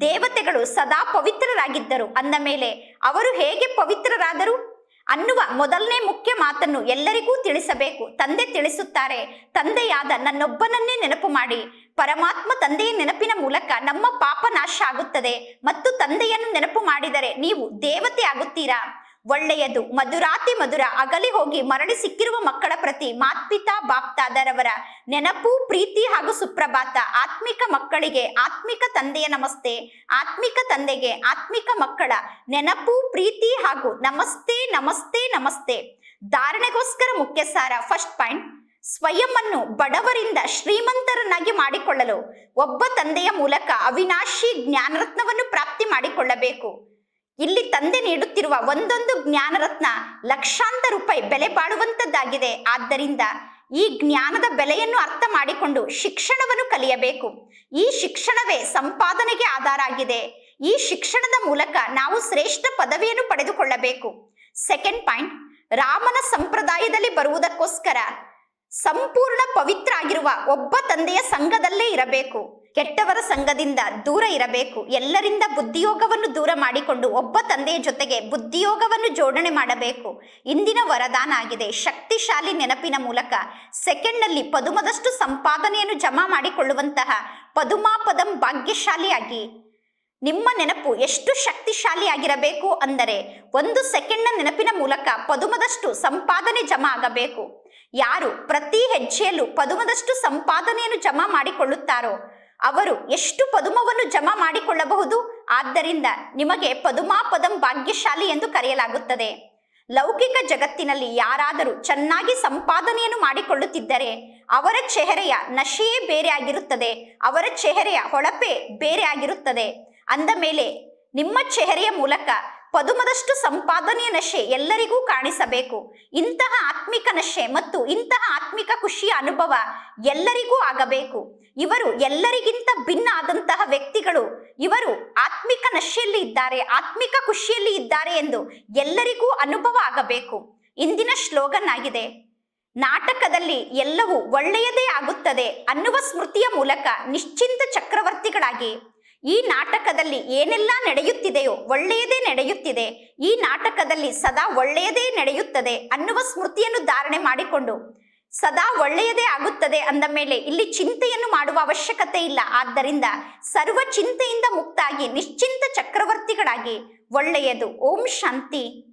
ದೇವತೆಗಳು ಸದಾ ಪವಿತ್ರರಾಗಿದ್ದರು ಅಂದ ಮೇಲೆ ಅವರು ಹೇಗೆ ಪವಿತ್ರರಾದರು? ಅನ್ನುವ ಮೊದಲನೇ ಮುಖ್ಯ ಮಾತನ್ನು ಎಲ್ಲರಿಗೂ ತಿಳಿಸಬೇಕು. ತಂದೆ ತಿಳಿಸುತ್ತಾರೆ, ತಂದೆಯಾದ ನನ್ನೊಬ್ಬನನ್ನೇ ನೆನಪು ಮಾಡಿ. ಪರಮಾತ್ಮ ತಂದೆಯ ನೆನಪಿನ ಮೂಲಕ ನಮ್ಮ ಪಾಪ ನಾಶ ಆಗುತ್ತದೆ. ಮತ್ತು ತಂದೆಯನ್ನು ನೆನಪು ಮಾಡಿದರೆ ನೀವು ದೇವತೆ ಆಗುತ್ತೀರಾ? ಒಳ್ಳೆಯದು. ಮಧುರಾತಿ ಮಧುರ. ಅಗಲಿ ಹೋಗಿ ಮರಳಿ ಸಿಕ್ಕಿರುವ ಮಕ್ಕಳ ಪ್ರತಿ ಮಾತ್ಪಿತಾ, ಬಾಪ್ತಾದರವರ ನೆನಪು, ಪ್ರೀತಿ ಹಾಗೂ ಸುಪ್ರಭಾತ. ಆತ್ಮಿಕ ಮಕ್ಕಳಿಗೆ ಆತ್ಮಿಕ ತಂದೆಯ ನಮಸ್ತೆ. ಆತ್ಮಿಕ ತಂದೆಗೆ ಆತ್ಮಿಕ ಮಕ್ಕಳ ನೆನಪು, ಪ್ರೀತಿ ಹಾಗೂ ನಮಸ್ತೆ ನಮಸ್ತೆ ನಮಸ್ತೆ. ಧಾರಣೆಗೋಸ್ಕರ ಮುಖ್ಯ ಸಾರ ಫಸ್ಟ್ ಪಾಯಿಂಟ್. ಸ್ವಯಂವನ್ನು ಬಡವರಿಂದ ಶ್ರೀಮಂತರನ್ನಾಗಿ ಮಾಡಿಕೊಳ್ಳಲು ಒಬ್ಬ ತಂದೆಯ ಮೂಲಕ ಅವಿನಾಶಿ ಜ್ಞಾನರತ್ನವನ್ನು ಪ್ರಾಪ್ತಿ ಮಾಡಿಕೊಳ್ಳಬೇಕು. ಇಲ್ಲಿ ತಂದೆ ನೀಡುತ್ತಿರುವ ಒಂದೊಂದು ಜ್ಞಾನರತ್ನ ಲಕ್ಷಾಂತರ ರೂಪಾಯಿ ಬೆಲೆ ಬಾಳುವಂತದ್ದಾಗಿದೆ. ಆದ್ದರಿಂದ ಈ ಜ್ಞಾನದ ಬೆಲೆಯನ್ನು ಅರ್ಥ ಮಾಡಿಕೊಂಡು ಶಿಕ್ಷಣವನ್ನು ಕಲಿಯಬೇಕು. ಈ ಶಿಕ್ಷಣವೇ ಸಂಪಾದನೆಗೆ ಆಧಾರ ಆಗಿದೆ. ಈ ಶಿಕ್ಷಣದ ಮೂಲಕ ನಾವು ಶ್ರೇಷ್ಠ ಪದವಿಯನ್ನು ಪಡೆದುಕೊಳ್ಳಬೇಕು. ಸೆಕೆಂಡ್ ಪಾಯಿಂಟ್ ರಾಮನ ಸಂಪ್ರದಾಯದಲ್ಲಿ ಬರುವುದಕ್ಕೋಸ್ಕರ ಸಂಪೂರ್ಣ ಪವಿತ್ರ ಆಗಿರುವ ಒಬ್ಬ ತಂದೆಯ ಸಂಘದಲ್ಲೇ ಇರಬೇಕು. ಕೆಟ್ಟವರ ಸಂಘದಿಂದ ದೂರ ಇರಬೇಕು. ಎಲ್ಲರಿಂದ ಬುದ್ಧಿಯೋಗವನ್ನು ದೂರ ಮಾಡಿಕೊಂಡು ಒಬ್ಬ ತಂದೆಯ ಜೊತೆಗೆ ಬುದ್ಧಿಯೋಗವನ್ನು ಜೋಡಣೆ ಮಾಡಬೇಕು. ಇಂದಿನ ವರದಾನ ಆಗಿದೆ. ಶಕ್ತಿಶಾಲಿ ನೆನಪಿನ ಮೂಲಕ ಸೆಕೆಂಡ್ನಲ್ಲಿ ಪದುಮದಷ್ಟು ಸಂಪಾದನೆಯನ್ನು ಜಮಾ ಮಾಡಿಕೊಳ್ಳುವಂತಹ ಪದುಮಾಪದಂ ಭಾಗ್ಯಶಾಲಿಯಾಗಿ. ನಿಮ್ಮ ನೆನಪು ಎಷ್ಟು ಶಕ್ತಿಶಾಲಿಯಾಗಿರಬೇಕು ಅಂದರೆ ಒಂದು ಸೆಕೆಂಡ್ನ ನೆನಪಿನ ಮೂಲಕ ಪದುಮದಷ್ಟು ಸಂಪಾದನೆ ಜಮಾ ಆಗಬೇಕು. ಯಾರು ಪ್ರತಿ ಹೆಜ್ಜೆಯಲ್ಲೂ ಪದುಮದಷ್ಟು ಸಂಪಾದನೆಯನ್ನು ಜಮಾ ಮಾಡಿಕೊಳ್ಳುತ್ತಾರೋ ಅವರು ಎಷ್ಟು ಪದುಮವನ್ನು ಜಮಾ ಮಾಡಿಕೊಳ್ಳಬಹುದು? ಆದ್ದರಿಂದ ನಿಮಗೆ ಪದುಮಾ ಪದಂ ಭಾಗ್ಯಶಾಲಿ ಎಂದು ಕರೆಯಲಾಗುತ್ತದೆ. ಲೌಕಿಕ ಜಗತ್ತಿನಲ್ಲಿ ಯಾರಾದರೂ ಚೆನ್ನಾಗಿ ಸಂಪಾದನೆಯನ್ನು ಮಾಡಿಕೊಳ್ಳುತ್ತಿದ್ದರೆ ಅವರ ಚೆಹರೆಯ ನಶೆಯೇ ಬೇರೆ ಆಗಿರುತ್ತದೆ, ಅವರ ಚೆಹರೆಯ ಹೊಳಪೆ ಬೇರೆ ಆಗಿರುತ್ತದೆ. ಅಂದ ಮೇಲೆ, ನಿಮ್ಮ ಚೆಹರೆಯ ಮೂಲಕ ಪದುಮದಷ್ಟು ಸಂಪಾದನೆಯ ನಶೆ ಎಲ್ಲರಿಗೂ ಕಾಣಿಸಬೇಕು. ಇಂತಹ ಆತ್ಮಿಕ ನಶೆ ಮತ್ತು ಇಂತಹ ಆತ್ಮಿಕ ಖುಷಿಯ ಅನುಭವ ಎಲ್ಲರಿಗೂ ಆಗಬೇಕು. ಇವರು ಎಲ್ಲರಿಗಿಂತ ಭಿನ್ನ ಆದಂತಹ ವ್ಯಕ್ತಿಗಳು. ಇವರು ಆತ್ಮಿಕ ನಶೆಯಲ್ಲಿ ಇದ್ದಾರೆ, ಆತ್ಮಿಕ ಖುಷಿಯಲ್ಲಿ ಇದ್ದಾರೆ ಎಂದು ಎಲ್ಲರಿಗೂ ಅನುಭವ ಆಗಬೇಕು. ಇಂದಿನ ಶ್ಲೋಗನ್ ಆಗಿದೆ ನಾಟಕದಲ್ಲಿ ಎಲ್ಲವೂ ಒಳ್ಳೆಯದೇ ಆಗುತ್ತದೆ ಅನ್ನುವ ಸ್ಮೃತಿಯ ಮೂಲಕ ನಿಶ್ಚಿಂತ ಚಕ್ರವರ್ತಿಗಳಾಗಿ. ಈ ನಾಟಕದಲ್ಲಿ ಏನೆಲ್ಲ ನಡೆಯುತ್ತಿದೆಯೋ ಒಳ್ಳೆಯದೇ ನಡೆಯುತ್ತಿದೆ. ಈ ನಾಟಕದಲ್ಲಿ ಸದಾ ಒಳ್ಳೆಯದೇ ನಡೆಯುತ್ತದೆ ಅನ್ನುವ ಸ್ಮೃತಿಯನ್ನು ಧಾರಣೆ ಮಾಡಿಕೊಂಡು ಸದಾ ಒಳ್ಳೆಯದೇ ಆಗುತ್ತದೆ ಅಂದ ಮೇಲೆ ಇಲ್ಲಿ ಚಿಂತೆಯನ್ನು ಮಾಡುವ ಅವಶ್ಯಕತೆ ಇಲ್ಲ. ಆದ್ದರಿಂದ ಸರ್ವ ಚಿಂತೆಯಿಂದ ಮುಕ್ತಾಗಿ ನಿಶ್ಚಿಂತ ಚಕ್ರವರ್ತಿಗಳಾಗಿ ಒಳ್ಳೆಯದು. ಓಂ ಶಾಂತಿ.